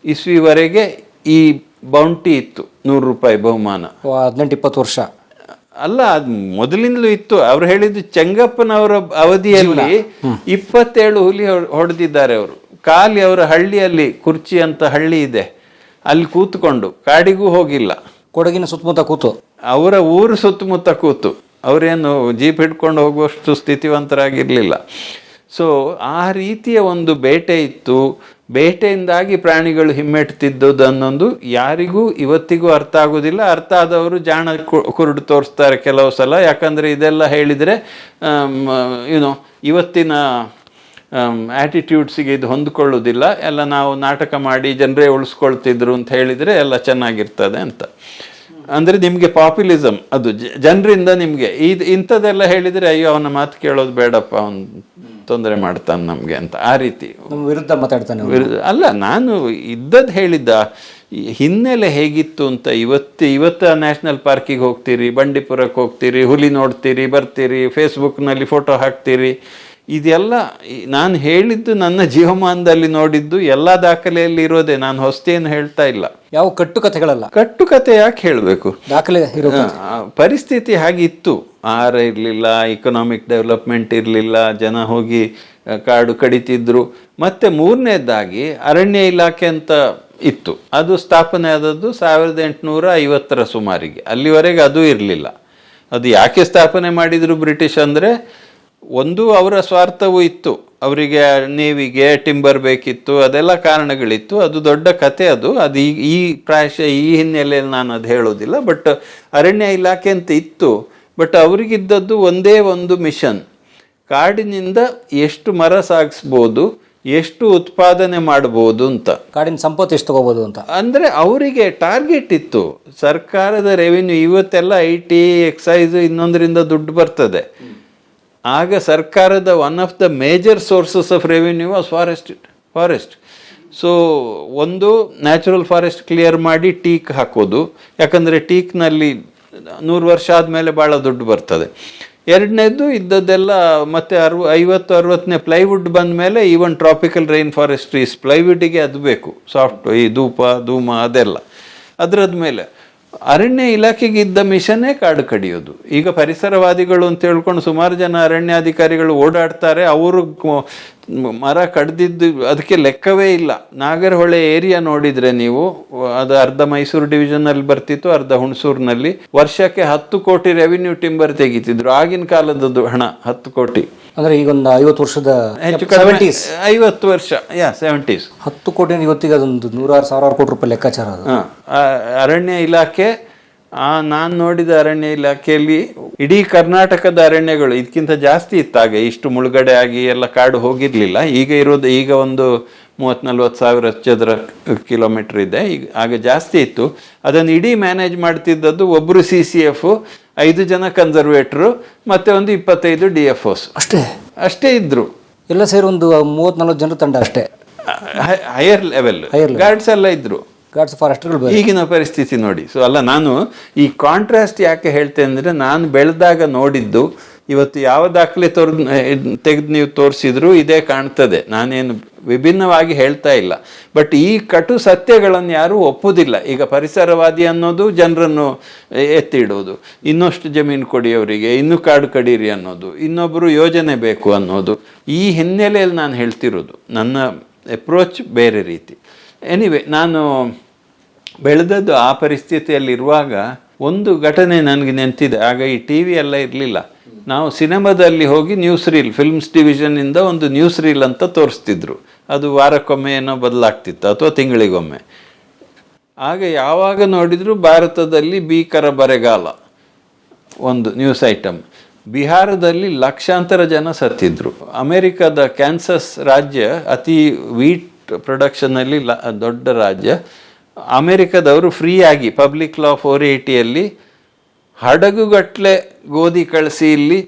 ಇಸ್ವಿವರೆಗೆ ಈ ಬೌಂಟಿ ಇತ್ತು ನೂರು ರೂಪಾಯಿ ಬಹುಮಾನ. ಹದಿನೆಂಟು ಇಪ್ಪತ್ತು ವರ್ಷ. ಅಲ್ಲ ಅದು ಮೊದಲಿಂದಲೂ ಇತ್ತು. ಅವ್ರು ಹೇಳಿದ್ದು ಚೆಂಗಪ್ಪನವರ ಅವಧಿಯಲ್ಲಿ ಇಪ್ಪತ್ತೇಳು ಹುಲಿ ಹೊಡೆದಿದ್ದಾರೆ ಅವರು. ಖಾಲಿ ಅವರ ಹಳ್ಳಿಯಲ್ಲಿ ಕುರ್ಚಿ ಅಂತ ಹಳ್ಳಿ ಇದೆ. ಅಲ್ಲಿ ಕೂತ್ಕೊಂಡು ಕಾಡಿಗೂ ಹೋಗಿಲ್ಲ. ಕೊಡಗಿನ ಸುತ್ತಮುತ್ತ ಕೂತು. ಅವರ ಊರು ಸುತ್ತಮುತ್ತ ಕೂತು. ಅವರೇನು ಜೀಪ್ ಹಿಡ್ಕೊಂಡು ಹೋಗುವಷ್ಟು ಸ್ಥಿತಿವಂತರಾಗಿರಲಿಲ್ಲ. ಸೊ ಆ ರೀತಿಯ ಒಂದು ಬೇಟೆ ಇತ್ತು. ಬೇಟೆಯಿಂದಾಗಿ ಪ್ರಾಣಿಗಳು ಹಿಮ್ಮೆಟ್ಟುತ್ತಿದ್ದುದನ್ನೊಂದು ಯಾರಿಗೂ ಇವತ್ತಿಗೂ ಅರ್ಥ ಆಗೋದಿಲ್ಲ ಅರ್ಥ ಆದವರು ಜಾಣ ಕುರುಡು ತೋರಿಸ್ತಾರೆ ಕೆಲವು ಸಲ. ಯಾಕಂದರೆ ಇದೆಲ್ಲ ಹೇಳಿದರೆ ಏನು ಇವತ್ತಿನ ಆ್ಯಟಿಟ್ಯೂಡ್ಸಿಗೆ ಇದು ಹೊಂದಿಕೊಳ್ಳೋದಿಲ್ಲ ಎಲ್ಲ ನಾವು ನಾಟಕ ಮಾಡಿ ಜನರೇ ಉಳಿಸ್ಕೊಳ್ತಿದ್ರು ಅಂತ ಹೇಳಿದರೆ ಎಲ್ಲ ಚೆನ್ನಾಗಿರ್ತದೆ ಅಂತ. ಅಂದರೆ ನಿಮಗೆ ಪಾಪ್ಯುಲಿಸಮ್ ಅದು. ಜನರಿಂದ ನಿಮಗೆ. ಇದು, ಇಂಥದ್ದೆಲ್ಲ ಹೇಳಿದರೆ ಅಯ್ಯೋ, ಅವನ ಮಾತು ಕೇಳೋದು ಬೇಡಪ್ಪ. ಅವನು ತೊಂದರೆ ಮಾಡ್ತಾನೆ ನಮಗೆ ಅಂತ. ಆ ರೀತಿ. ವಿರುದ್ಧ ಮಾತಾಡ್ತಾನೆ ವಿರುದ್ಧ- ಅಲ್ಲ ನಾನು ಇದ್ದದ್ದು ಹೇಳಿದ್ದ ಹಿನ್ನೆಲೆ ಹೇಗಿತ್ತು ಅಂತ ಇವತ್ತು ಇವತ್ತು ನ್ಯಾಷನಲ್ ಪಾರ್ಕಿಗೆ ಹೋಗ್ತೀರಿ ಬಂಡೀಪುರಕ್ಕೆ ಹೋಗ್ತೀರಿ ಹುಲಿ ನೋಡ್ತೀರಿ ಬರ್ತೀರಿ ಫೇಸ್ಬುಕ್ನಲ್ಲಿ ಫೋಟೋ ಹಾಕ್ತೀರಿ. ಇದೆಲ್ಲ ನಾನು ಹೇಳಿದ್ದು ನನ್ನ ಜೀವಮಾನದಲ್ಲಿ ನೋಡಿದ್ದು ಎಲ್ಲ ದಾಖಲೆಯಲ್ಲಿ ಇರೋದೇ. ನಾನು ಹೊಸ್ತೇನು ಹೇಳ್ತಾ ಇಲ್ಲ. ಯಾವ ಕಟ್ಟುಕತೆಗಳಲ್ಲ ಕಟ್ಟುಕತೆ ಯಾಕೆ ಹೇಳಬೇಕು? ದಾಖಲೆ ಪರಿಸ್ಥಿತಿ ಹಾಗೆ ಪರಿಸ್ಥಿತಿ ಹಾಗಿತ್ತು ಆಹಾರ ಇರಲಿಲ್ಲ ಇಕನಾಮಿಕ್ ಡೆವಲಪ್ಮೆಂಟ್ ಇರಲಿಲ್ಲ, ಜನ ಹೋಗಿ ಕಾಡು ಕಡಿತಿದ್ರು. ಮತ್ತೆ ಮೂರನೇದಾಗಿ ಅರಣ್ಯ ಇಲಾಖೆ ಅಂತ ಇತ್ತು. ಅದು ಸ್ಥಾಪನೆ ಆದದ್ದು ಸಾವಿರದ ಎಂಟುನೂರ ಐವತ್ತರ ಸುಮಾರಿಗೆ. ಅಲ್ಲಿವರೆಗೆ ಅದು ಇರಲಿಲ್ಲ. ಅದು ಯಾಕೆ ಸ್ಥಾಪನೆ ಮಾಡಿದರು ಬ್ರಿಟಿಷ್ ಅಂದರೆ, ಒಂದು ಅವರ ಸ್ವಾರ್ಥವೂ ಇತ್ತು. ಅವರಿಗೆ ನೇವಿಗೆ ಟಿಂಬರ್ ಬೇಕಿತ್ತು, ಅದೆಲ್ಲ ಕಾರಣಗಳಿತ್ತು. ಅದು ದೊಡ್ಡ ಕತೆ ಅದು. ಅದು ಈ ಈ ಪ್ರಾಯಶಃ ಈ ಹಿನ್ನೆಲೆಯಲ್ಲಿ ನಾನು ಅದು ಹೇಳೋದಿಲ್ಲ ಬಟ್ ಅರಣ್ಯ ಇಲಾಖೆ ಅಂತ ಇತ್ತು. ಬಟ್ ಅವರಿಗಿದ್ದದ್ದು ಒಂದೇ ಒಂದು ಮಿಷನ್. ಕಾಡಿನಿಂದ ಎಷ್ಟು ಮರ ಸಾಗಿಸ್ಬೋದು ಎಷ್ಟು ಉತ್ಪಾದನೆ ಮಾಡ್ಬೋದು ಅಂತ. ಕಾಡಿನ ಸಂಪತ್ತು ಎಷ್ಟು ತಗೋಬೋದು ಅಂತ. ಅಂದರೆ ಅವರಿಗೆ ಟಾರ್ಗೆಟ್ ಇತ್ತು. ಸರ್ಕಾರದ ರೆವಿನ್ಯೂ ಇವತ್ತೆಲ್ಲ ಐ ಟಿ ಎಕ್ಸೈಸ್ ಇನ್ನೊಂದರಿಂದ ದುಡ್ಡು ಬರ್ತದೆ. ಆಗ ಸರ್ಕಾರದ one of the major sources of revenue as forest forest so ಒಂದು ನ್ಯಾಚುರಲ್ ಫಾರೆಸ್ಟ್ ಕ್ಲಿಯರ್ ಮಾಡಿ ಟೀಕ್ ಹಾಕೋದು. ಯಾಕಂದರೆ ಟೀಕ್ನಲ್ಲಿ ನೂರು ವರ್ಷ ಆದಮೇಲೆ ಭಾಳ ದುಡ್ಡು ಬರ್ತದೆ. ಎರಡನೇದು ಇದ್ದದ್ದೆಲ್ಲ ಮತ್ತೆ ಅರವ, ಐವತ್ತು, ಅರವತ್ತನೇ ಪ್ಲೈವುಡ್ ಬಂದ ಮೇಲೆ even tropical rain forest trees ಪ್ಲೈವುಡ್ಡಿಗೆ ಅದು ಬೇಕು. ಸಾಫ್ಟ್, ಈ ಧೂಪ, ಧೂಮ ಅದೆಲ್ಲ. ಅದರದ ಮೇಲೆ ಅರಣ್ಯ ಇಲಾಖೆಗೆ ಇದ್ದ ಮಿಷನ್ನೇ ಕಾಡು ಕಡಿಯೋದು. ಈಗ ಪರಿಸರವಾದಿಗಳು ಅಂತ ಹೇಳ್ಕೊಂಡು ಸುಮಾರು ಜನ ಅರಣ್ಯಾಧಿಕಾರಿಗಳು ಓಡಾಡ್ತಾರೆ. ಅವರು ಮರ ಕಡ್ದಿದ್ದು ಅದಕ್ಕೆ ಲೆಕ್ಕವೇ ಇಲ್ಲ. ನಾಗರಹೊಳೆ ಏರಿಯಾ ನೋಡಿದರೆ ನೀವು, ಅದು ಅರ್ಧ ಮೈಸೂರು ಡಿವಿಷನಲ್ಲಿ ಬರ್ತಿತ್ತು, ಅರ್ಧ ಹುಣಸೂರಿನಲ್ಲಿ. ವರ್ಷಕ್ಕೆ ಹತ್ತು ಕೋಟಿ ರೆವಿನ್ಯೂ ಟಿಂಬರ್ ತೆಗಿತಿದ್ರು. ಆಗಿನ ಕಾಲದದ್ದು ಹಣ, ಹತ್ತು ಕೋಟಿ. ಅಂದ್ರೆ ಈಗ ಒಂದು ಐವತ್ತು ವರ್ಷದ ಹೆಚ್ಚು ಕಡಿಮೆ ಸೆವೆಂಟೀಸ್ ಐವತ್ತು ವರ್ಷ ಯಾ ಸೆವೆಂಟೀಸ್ ಹತ್ತು ಕೋಟಿ ಇವತ್ತಿಗೆ ಅದೊಂದು ನೂರಾರು ಸಾವಿರಾರು ಕೋಟಿ ರೂಪಾಯಿ ಲೆಕ್ಕಾಚಾರ ಅದು. ಹ. ಅರಣ್ಯ ಇಲಾಖೆ ಆ ನಾನು ನೋಡಿದ ಅರಣ್ಯ ಇಲಾಖೆಯಲ್ಲಿ ಇಡೀ ಕರ್ನಾಟಕದ ಅರಣ್ಯಗಳು ಇದಕ್ಕಿಂತ ಜಾಸ್ತಿ ಇತ್ತಾಗ. ಇಷ್ಟು ಮುಳುಗಡೆ ಆಗಿ ಎಲ್ಲ ಕಾಡು ಹೋಗಿರಲಿಲ್ಲ. ಈಗ ಇರೋದು ಈಗ ಒಂದು ಮೂವತ್ತು ನಲ್ವತ್ತು ಸಾವಿರ ಚದರ ಕಿಲೋಮೀಟರ್ ಇದೆ. ಈಗ ಆಗ ಜಾಸ್ತಿ ಇತ್ತು. ಅದನ್ನು ಇಡೀ ಮ್ಯಾನೇಜ್ ಮಾಡ್ತಿದ್ದದ್ದು ಒಬ್ಬರು ಸಿ ಸಿ ಎಫ್ ಐದು ಜನ ಕನ್ಸರ್ವೇಟ್ರು ಮತ್ತೆ ಒಂದು ಇಪ್ಪತ್ತೈದು ಡಿ ಎಫ್ ಓಸ್ ಅಷ್ಟೇ? ಅಷ್ಟೇ ಇದ್ರು. ಎಲ್ಲ ಸೇರಿ ಒಂದು ಮೂವತ್ತ್ ನಲ್ವತ್ತು ಜನರ ತಂಡ ಅಷ್ಟೇ. ಹೈಯರ್ ಲೆವೆಲ್ ಗಾರ್ಡ್ಸ್ ಎಲ್ಲ ಇದ್ರು. ಗಾರ್ಡ್ಸ್ ಫಾರೆಸ್ಟ್ಗಳು ಈಗಿನ ಪರಿಸ್ಥಿತಿ ನೋಡಿ. ಸೊ ಅಲ್ಲ ನಾನು ಈ ಕಾಂಟ್ರಾಸ್ಟ್ ಯಾಕೆ ಹೇಳ್ತೇನೆ ಅಂದರೆ ನಾನು ಬೆಳೆದಾಗ ನೋಡಿದ್ದು ಇವತ್ತು ಯಾವ ದಾಖಲೆ ತೋರ್ ತೆಗೆದು ನೀವು ತೋರಿಸಿದ್ರು ಇದೇ ಕಾಣ್ತದೆ. ನಾನೇನು ವಿಭಿನ್ನವಾಗಿ ಹೇಳ್ತಾ ಇಲ್ಲ. ಬಟ್ ಈ ಕಟು ಸತ್ಯಗಳನ್ನು ಯಾರೂ ಒಪ್ಪುವುದಿಲ್ಲ ಈಗ ಪರಿಸರವಾದಿ ಅನ್ನೋದು ಜನರನ್ನು ಎತ್ತಿಡೋದು. ಇನ್ನಷ್ಟು ಜಮೀನು ಕೊಡಿ ಅವರಿಗೆ ಇನ್ನೂ ಕಾಡು ಕಡೀರಿ ಅನ್ನೋದು ಇನ್ನೊಬ್ಬರು ಯೋಜನೆ ಬೇಕು ಅನ್ನೋದು. ಈ ಹಿನ್ನೆಲೆಯಲ್ಲಿ ನಾನು ಹೇಳ್ತಿರೋದು. ನನ್ನ ಅಪ್ರೋಚ್ ಬೇರೆ ರೀತಿ. ಎನಿವೆ ನಾನು ಬೆಳೆದದ್ದು ಆ ಪರಿಸ್ಥಿತಿಯಲ್ಲಿರುವಾಗ ಒಂದು ಘಟನೆ ನನಗೆ ನೆನಪಿದೆ ಆಗ ಈ ಟಿ ವಿ ಎಲ್ಲ ಇರಲಿಲ್ಲ. ನಾವು ಸಿನಿಮಾದಲ್ಲಿ ಹೋಗಿ ನ್ಯೂಸ್ ರೀಲ್ ಫಿಲ್ಮ್ಸ್ ಡಿವಿಷನಿಂದ ಒಂದು ನ್ಯೂಸ್ ರೀಲ್ ಅಂತ ತೋರಿಸ್ತಿದ್ರು. ಅದು ವಾರಕ್ಕೊಮ್ಮೆ ಏನೋ ಬದಲಾಗ್ತಿತ್ತು, ಅಥವಾ ತಿಂಗಳಿಗೊಮ್ಮೆ. ಆಗ ಯಾವಾಗ ನೋಡಿದರೂ ಭಾರತದಲ್ಲಿ ಭೀಕರ ಬರೆಗಾಲ, ಒಂದು ನ್ಯೂಸ್ ಐಟಮ್ ಬಿಹಾರದಲ್ಲಿ ಲಕ್ಷಾಂತರ ಜನ ಸತ್ತಿದ್ರು. ಅಮೆರಿಕದ ಕ್ಯಾನ್ಸಸ್ ರಾಜ್ಯ ಅತಿ ವೀಟ್ ಪ್ರೊಡಕ್ಷನಲ್ಲಿ ಲ, ದೊಡ್ಡ ರಾಜ್ಯ. ಅಮೆರಿಕದವರು ಫ್ರೀಯಾಗಿ ಪಬ್ಲಿಕ್ ಲಾ ಫೋರ್ ಏಯ್ಟಿಯಲ್ಲಿ ಹಡಗುಗಟ್ಟಲೆ ಗೋಧಿ ಕಳಿಸಿ ಇಲ್ಲಿ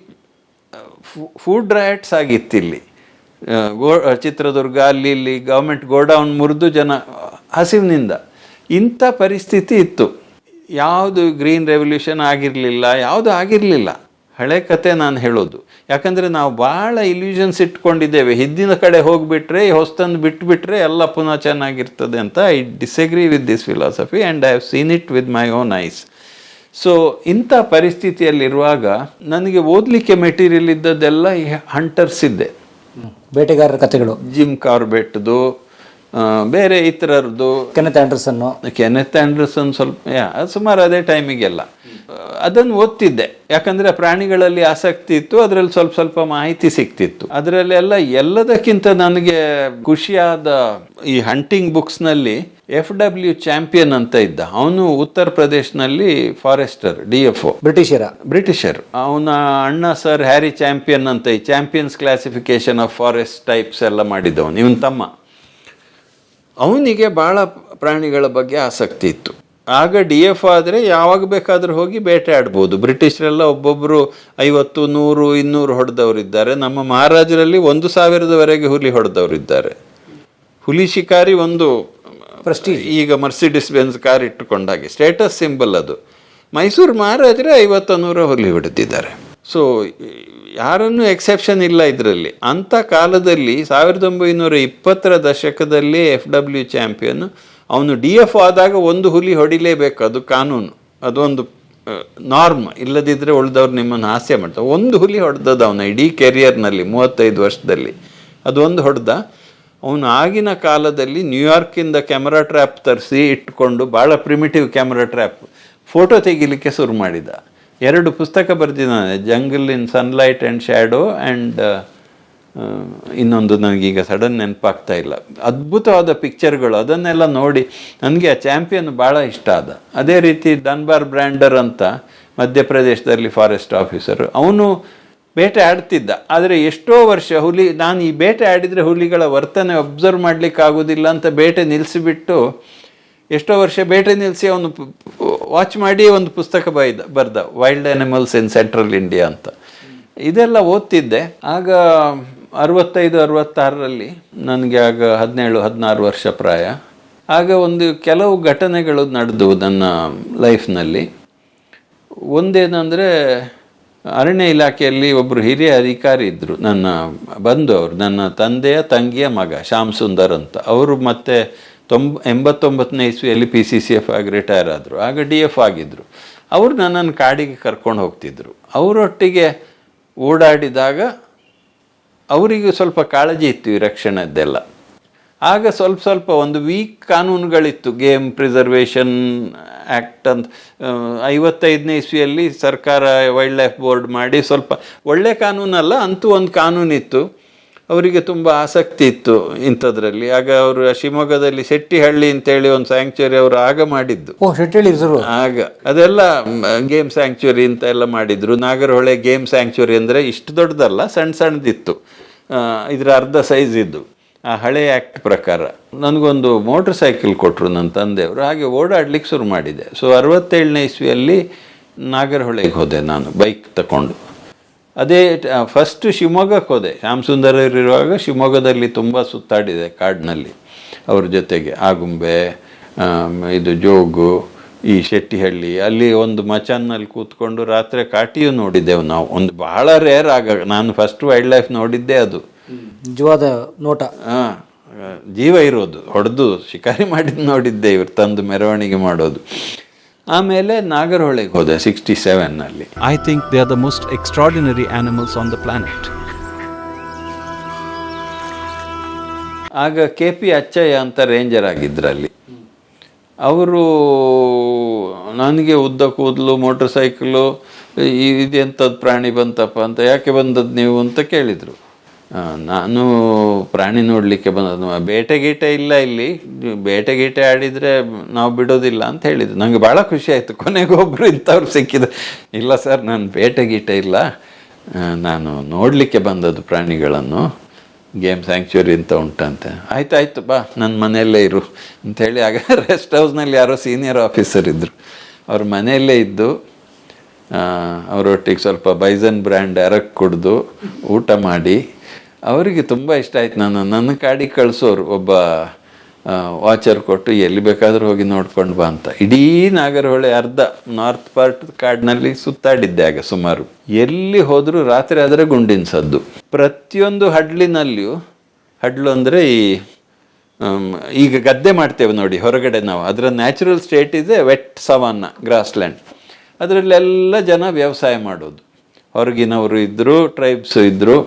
ಫುಡ್ ರೈಟ್ಸ್ ಆಗಿತ್ತು ಇಲ್ಲಿ ಗೋ ಚಿತ್ರದುರ್ಗ, ಅಲ್ಲಿ, ಇಲ್ಲಿ ಗೌರ್ಮೆಂಟ್ ಗೋಡೌನ್ ಮುರಿದು ಜನ ಹಸಿವಿನಿಂದ. ಇಂಥ ಪರಿಸ್ಥಿತಿ ಇತ್ತು. ಯಾವುದು ಗ್ರೀನ್ ರೆವಲ್ಯೂಷನ್ ಆಗಿರಲಿಲ್ಲ, ಯಾವುದು ಆಗಿರಲಿಲ್ಲ. ಹಳೆ ಕತೆ ನಾನು ಹೇಳೋದು. ಯಾಕಂದರೆ ನಾವು ಭಾಳ ಇಲ್ಯೂಷನ್ಸ್ ಇಟ್ಕೊಂಡಿದ್ದೇವೆ. ಹಿಂದಿನ ಕಡೆ ಹೋಗಿಬಿಟ್ರೆ ಹೊಸ್ತಂದು ಬಿಟ್ಬಿಟ್ರೆ ಎಲ್ಲ ಪುನಃ ಚೆನ್ನಾಗಿರ್ತದೆ ಅಂತ I disagree with this philosophy and I have seen it with my own eyes so ಇಂಥ ಪರಿಸ್ಥಿತಿಯಲ್ಲಿರುವಾಗ ನನಗೆ ಓದಲಿಕ್ಕೆ ಮೆಟೀರಿಯಲ್ ಇದ್ದದ್ದೆಲ್ಲ ಈ ಹಂಟರ್ಸ್ ಇದ್ದೆ. ಬೇಟೆಗಾರರ ಕಥೆಗಳು. ಜಿಮ್ ಕಾರ್ಬೆಟ್ದು ಬೇರೆ ಇತರರದ್ದು ಕೆನೆತ್ ಆ್ಯಂಡ್ರಸನ್ನು ಕೆನೆತ್ ಆ್ಯಂಡ್ರಸನ್ ಸ್ವಲ್ಪ ಸುಮಾರು ಅದೇ ಟೈಮಿಗೆಲ್ಲ. ಅದನ್ನು ಓದ್ತಿದ್ದೆ. ಯಾಕಂದರೆ ಪ್ರಾಣಿಗಳಲ್ಲಿ ಆಸಕ್ತಿ ಇತ್ತು ಅದರಲ್ಲಿ ಸ್ವಲ್ಪ ಸ್ವಲ್ಪ ಮಾಹಿತಿ ಸಿಕ್ತಿತ್ತು. ಅದರಲ್ಲೆಲ್ಲ ಎಲ್ಲದಕ್ಕಿಂತ ನನಗೆ ಖುಷಿಯಾದ ಈ ಹಂಟಿಂಗ್ ಬುಕ್ಸ್ನಲ್ಲಿ ಎಫ್ ಡಬ್ಲ್ಯೂ ಚಾಂಪಿಯನ್ ಅಂತ ಇದ್ದ. ಅವನು ಉತ್ತರ ಪ್ರದೇಶನಲ್ಲಿ ಫಾರೆಸ್ಟರ್ ಡಿ ಎಫ್ ಒ ಬ್ರಿಟಿಷರ. ಬ್ರಿಟಿಷರ್. ಅವನ ಅಣ್ಣ ಸರ್ ಹ್ಯಾರಿ ಚಾಂಪಿಯನ್ ಅಂತ ಈ Champion's classification of forest types ಎಲ್ಲ ಮಾಡಿದ್ದವನು ಇವನ್ ತಮ್ಮ. ಅವನಿಗೆ ಭಾಳ ಪ್ರಾಣಿಗಳ ಬಗ್ಗೆ ಆಸಕ್ತಿ ಇತ್ತು. ಆಗ ಡಿ ಎಫ್ ಆದರೆ ಯಾವಾಗ ಬೇಕಾದರೂ ಹೋಗಿ ಬೇಟೆ ಆಡ್ಬೋದು. ಬ್ರಿಟಿಷರೆಲ್ಲ ಒಬ್ಬೊಬ್ಬರು ಐವತ್ತು ನೂರು ಇನ್ನೂರು ಹೊಡೆದವರಿದ್ದಾರೆ. ನಮ್ಮ ಮಹಾರಾಜರಲ್ಲಿ ಒಂದು ಸಾವಿರದವರೆಗೆ ಹುಲಿ ಹೊಡೆದವರಿದ್ದಾರೆ. ಹುಲಿ ಶಿಕಾರಿ ಒಂದು ಈಗ ಮರ್ಸಿಡಿಸ್ ಬೆನ್ಸ್ ಕಾರ್ ಇಟ್ಟುಕೊಂಡಾಗೆ ಸ್ಟೇಟಸ್ ಸಿಂಬಲ್ ಅದು. ಮೈಸೂರು ಮಹಾರಾಜರೇ ಐವತ್ತು ನೂರ ಹುಲಿ ಹೊಡೆದಿದ್ದಾರೆ. ಸೊ ಯಾರನ್ನೂ ಎಕ್ಸೆಪ್ಷನ್ ಇಲ್ಲ ಇದರಲ್ಲಿ. ಅಂಥ ಕಾಲದಲ್ಲಿ ಸಾವಿರದ ಒಂಬೈನೂರ ಇಪ್ಪತ್ತರ ದಶಕದಲ್ಲಿ ಎಫ್ ಡಬ್ಲ್ಯೂ ಚಾಂಪಿಯನ್ ಅವನು ಡಿ ಎಫ್ ಆದಾಗ ಒಂದು ಹುಲಿ ಹೊಡಿಲೇಬೇಕು, ಅದು ಕಾನೂನು. ಅದೊಂದು ನಾರ್ಮ್ ಇಲ್ಲದಿದ್ದರೆ ಉಳಿದವ್ರು ನಿಮ್ಮನ್ನು ಹಾಸ್ಯ ಮಾಡ್ತಾರೆ. ಒಂದು ಹುಲಿ ಹೊಡೆದದ ಅವನ ಇಡೀ ಕೆರಿಯರ್ನಲ್ಲಿ ಮೂವತ್ತೈದು ವರ್ಷದಲ್ಲಿ. ಅದೊಂದು ಹೊಡೆದ. ಅವನು ಆಗಿನ ಕಾಲದಲ್ಲಿ ನ್ಯೂಯಾರ್ಕಿಂದ ಕ್ಯಾಮರಾ ಟ್ರ್ಯಾಪ್ ತರಿಸಿ ಇಟ್ಕೊಂಡು, ಭಾಳ ಪ್ರಿಮಿಟಿವ್ ಕ್ಯಾಮರಾ ಟ್ರ್ಯಾಪ್ ಫೋಟೋ ತೆಗಿಲಿಕ್ಕೆ ಶುರು ಮಾಡಿದ. ಎರಡು ಪುಸ್ತಕ ಬರೆದಿದ್ದಾನೆ jungle in sunlight and shadow and ಇನ್ನೊಂದು ನನಗೀಗ ಸಡನ್ ನೆನಪಾಗ್ತಾ ಇಲ್ಲ. ಅದ್ಭುತವಾದ ಪಿಕ್ಚರ್ಗಳು ಅದನ್ನೆಲ್ಲ ನೋಡಿ ನನಗೆ ಆ ಚಾಂಪಿಯನ್ ಭಾಳ ಇಷ್ಟ ಆದ. ಅದೇ ರೀತಿ ಡನ್ಬಾರ್ ಬ್ರ್ಯಾಂಡರ್ ಅಂತ ಮಧ್ಯಪ್ರದೇಶದಲ್ಲಿ ಫಾರೆಸ್ಟ್ ಆಫೀಸರು ಅವನು ಬೇಟೆ ಆಡ್ತಿದ್ದ. ಆದರೆ ಎಷ್ಟೋ ವರ್ಷ ಹುಲಿ, ನಾನು ಈ ಬೇಟೆ ಆಡಿದರೆ ಹುಲಿಗಳ ವರ್ತನೆ ಅಬ್ಸರ್ವ್ ಮಾಡ್ಲಿಕ್ಕೆ ಆಗೋದಿಲ್ಲ ಅಂತ ಬೇಟೆ ನಿಲ್ಲಿಸಿಬಿಟ್ಟು ಎಷ್ಟೋ ವರ್ಷ ಬೇಟೆ ನಿಲ್ಲಿಸಿ ಅವನು ವಾಚ್ ಮಾಡಿ ಒಂದು ಪುಸ್ತಕ ಬೈದ, ಬರ್ದ wild animals in central India ಅಂತ. ಇದೆಲ್ಲ ಓದ್ತಿದ್ದೆ. ಆಗ ಅರವತ್ತೈದು, ಅರವತ್ತಾರರಲ್ಲಿ ನನಗೆ ಆಗ ಹದಿನೇಳು, ಹದಿನಾರು ವರ್ಷ ಪ್ರಾಯ. ಆಗ ಒಂದು ಕೆಲವು ಘಟನೆಗಳು ನಡೆದವು ನನ್ನ ಲೈಫ್ನಲ್ಲಿ. ಒಂದೇನಂದರೆ, ಅರಣ್ಯ ಇಲಾಖೆಯಲ್ಲಿ ಒಬ್ಬರು ಹಿರಿಯ ಅಧಿಕಾರಿ ಇದ್ದರು ನನ್ನ ಬಂದು ಅವರು, ನನ್ನ ತಂದೆಯ ತಂಗಿಯ ಮಗ, ಶ್ಯಾಮ್ ಸುಂದರ್ ಅಂತ. ಅವರು ಮತ್ತೆ ತೊಂಬ, ಎಂಬತ್ತೊಂಬತ್ತನೇ ಇಸ್ವಿಯಲ್ಲಿ ಪಿ ಸಿ ಸಿ ಎಫ್ ಆಗಿ ರಿಟೈರ್ ಆದರು ಆಗ ಡಿ ಎಫ್ ಆಗಿದ್ದರು ಅವರು ನನ್ನನ್ನು ಕಾಡಿಗೆ ಕರ್ಕೊಂಡು ಹೋಗ್ತಿದ್ರು. ಅವರೊಟ್ಟಿಗೆ ಓಡಾಡಿದಾಗ ಅವರಿಗೂ ಸ್ವಲ್ಪ ಕಾಳಜಿ ಇತ್ತು ಈ ರಕ್ಷಣೆದ್ದೆಲ್ಲ ಆಗ ಸ್ವಲ್ಪ ಸ್ವಲ್ಪ ಒಂದು ವೀಕ್ ಕಾನೂನುಗಳಿತ್ತು. ಗೇಮ್ ಪ್ರಿಸರ್ವೇಷನ್ ಆ್ಯಕ್ಟ್ ಅಂತ. ಐವತ್ತೈದನೇ ಇಸ್ವಿಯಲ್ಲಿ ಸರ್ಕಾರ ವೈಲ್ಡ್ ಲೈಫ್ ಬೋರ್ಡ್ ಮಾಡಿ ಸ್ವಲ್ಪ ಒಳ್ಳೆ ಕಾನೂನಲ್ಲ, ಅಂತೂ ಒಂದು ಕಾನೂನಿತ್ತು. ಅವರಿಗೆ ತುಂಬ ಆಸಕ್ತಿ ಇತ್ತು ಇಂಥದ್ರಲ್ಲಿ. ಆಗ ಅವರು ಶಿವಮೊಗ್ಗದಲ್ಲಿ ಶೆಟ್ಟಿಹಳ್ಳಿ ಅಂತೇಳಿ ಒಂದು ಸ್ಯಾಂಕ್ಚುರಿ ಅವರು ಆಗ ಮಾಡಿದ್ದು. ಓ ಶೆಟ್ಟಿಹಳ್ಳಿ ಹೆಸರು ಆಗ. ಅದೆಲ್ಲ ಗೇಮ್ ಸ್ಯಾಂಕ್ಚುರಿ ಅಂತ ಎಲ್ಲ ಮಾಡಿದ್ರು. ನಾಗರಹೊಳೆ ಗೇಮ್ ಸ್ಯಾಂಕ್ಚುರಿ ಅಂದರೆ ಇಷ್ಟು ದೊಡ್ಡದಲ್ಲ ಸಣ್ಣ ಸಣ್ಣದಿತ್ತು. ಇದರ ಅರ್ಧ ಸೈಜ್ ಇದ್ದು. ಆ ಹಳೆ ಆ್ಯಕ್ಟ್ ಪ್ರಕಾರ. ನನಗೊಂದು ಮೋಟ್ರ್ ಸೈಕಲ್ ಕೊಟ್ಟರು ನನ್ನ ತಂದೆಯವರು. ಹಾಗೆ ಓಡಾಡ್ಲಿಕ್ಕೆ ಶುರು ಮಾಡಿದೆ. ಸೊ ಅರವತ್ತೇಳನೇ ಇಸ್ವಿಯಲ್ಲಿ ನಾಗರಹೊಳೆಗೆ ಹೋದೆ ನಾನು ಬೈಕ್ ತಗೊಂಡು ಅದೇ ಫಸ್ಟ್ ಶಿವಮೊಗ್ಗಕ್ಕೆ ಹೋದೆ. ಶ್ಯಾಮ್ ಸುಂದರರಿರುವಾಗ ಶಿವಮೊಗ್ಗದಲ್ಲಿ ತುಂಬ ಸುತ್ತಾಡಿದೆ ಕಾಡಿನಲ್ಲಿ ಅವ್ರ ಜೊತೆಗೆ. ಆಗುಂಬೆ ಇದು ಜೋಗು ಈ ಶೆಟ್ಟಿಹಳ್ಳಿ ಅಲ್ಲಿ ಒಂದು ಮಚಾನ್ನಲ್ಲಿ ಕೂತ್ಕೊಂಡು ರಾತ್ರಿ ಕಾಟಿಯೂ ನೋಡಿದ್ದೆವು ನಾವು. ಒಂದು ಬಹಳ ರೇರ್ ಆಗ ನಾನು ಫಸ್ಟ್ ವೈಲ್ಡ್ ಲೈಫ್ ನೋಡಿದ್ದೆ ಅದು. ನಿಜವಾದ ನೋಟ. ಜೀವ ಇರೋದು ಹೊಡೆದು ಶಿಕಾರಿ ಮಾಡಿದ್ದು ನೋಡಿದ್ದೆ ಇವ್ರು ತಂದು ಮೆರವಣಿಗೆ ಮಾಡೋದು. ಆಮೇಲೆ ನಾಗರಹೊಳೆಗೆ ಹೋದೆ sixty ಸೆವೆನ್ನಲ್ಲಿ I think they are the most extraordinary animals on the planet ಆಗ ಕೆ ಪಿ ಅಚ್ಚಯ್ಯ ಅಂತ ರೇಂಜರ್ ಆಗಿದ್ರಲ್ಲಿ. ಅವರು ನನಗೆ ಉದ್ದ ಕೂದಲು ಮೋಟರ್ ಸೈಕಲು ಇದೆಂಥದ್ದು ಪ್ರಾಣಿ ಬಂತಪ್ಪ ಅಂತ ಯಾಕೆ ಬಂದದ್ದು ನೀವು ಅಂತ ಕೇಳಿದರು. ನಾನು ಪ್ರಾಣಿ ನೋಡಲಿಕ್ಕೆ ಬಂದದ್ದು ಬೇಟೆ ಗೀಟೆ ಇಲ್ಲ ಇಲ್ಲಿ. ಬೇಟೆ ಗೀಟೆ ಆಡಿದರೆ ನಾವು ಬಿಡೋದಿಲ್ಲ ಅಂತ ಹೇಳಿದ್ರು. ನನಗೆ ಭಾಳ ಖುಷಿ ಆಯಿತು. ಕೊನೆಗೆ ಒಬ್ಬರು ಇಂಥವ್ರು ಸಿಕ್ಕಿದ್ರು. ಇಲ್ಲ ಸರ್, ನಾನು ಬೇಟೆ ಗೀಟೆ ಇಲ್ಲ. ನಾನು ನೋಡಲಿಕ್ಕೆ ಬಂದದ್ದು ಪ್ರಾಣಿಗಳನ್ನು. ಗೇಮ್ ಸ್ಯಾಂಕ್ಚುರಿ ಅಂತ ಉಂಟಂತೆ. ಆಯ್ತು, ಆಯಿತು, ಬಾ, ನನ್ನ ಮನೆಯಲ್ಲೇ ಇರು ಅಂಥೇಳಿ ಆಗ ರೆಸ್ಟ್ ಹೌಸ್ನಲ್ಲಿ ಯಾರೋ ಸೀನಿಯರ್ ಆಫೀಸರ್ ಇದ್ದರು ಅವ್ರ ಮನೆಯಲ್ಲೇ ಇದ್ದು ಅವರೊಟ್ಟಿಗೆ ಸ್ವಲ್ಪ ಬೈಸನ್ ಬ್ರ್ಯಾಂಡ್ ಎರಕ್ ಕುಡಿದು ಊಟ ಮಾಡಿ ಅವರಿಗೆ ತುಂಬ ಇಷ್ಟ ಆಯ್ತು. ನಾನು ನನ್ನ ಕಾಡಿಗೆ ಕಳಿಸೋರು, ಒಬ್ಬ ವಾಚರ್ ಕೊಟ್ಟು ಎಲ್ಲಿ ಬೇಕಾದರೂ ಹೋಗಿ ನೋಡ್ಕೊಂಡು ಬಾ ಅಂತ. ಇಡೀ ನಾಗರಹೊಳೆ ಅರ್ಧ ನಾರ್ತ್ ಪಾರ್ಟ್ ಕಾಡಿನಲ್ಲಿ ಸುತ್ತಾಡಿದ್ದೆ ಆಗ ಸುಮಾರು. ಎಲ್ಲಿ ಹೋದರೂ ರಾತ್ರಿ ಆದರೆ ಗುಂಡಿನ ಸದ್ದು. ಪ್ರತಿಯೊಂದು ಹಡ್ಲಿನಲ್ಲಿಯೂ, ಹಡ್ಲು ಅಂದರೆ ಈ ಈಗ ಗದ್ದೆ ಮಾಡ್ತೇವೆ ನೋಡಿ, ಹೊರಗಡೆ ನಾವು. ಅದರ ನ್ಯಾಚುರಲ್ ಸ್ಟೇಟ್ ಇದೆ ವೆಟ್ ಸವಾನ್ನ ಗ್ರಾಸ್ಲ್ಯಾಂಡ್ ಅದರಲ್ಲೆಲ್ಲ ಜನ ವ್ಯವಸಾಯ ಮಾಡೋದು. ಹೊರಗಿನವರು ಇದ್ದರು ಟ್ರೈಬ್ಸು ಇದ್ದರು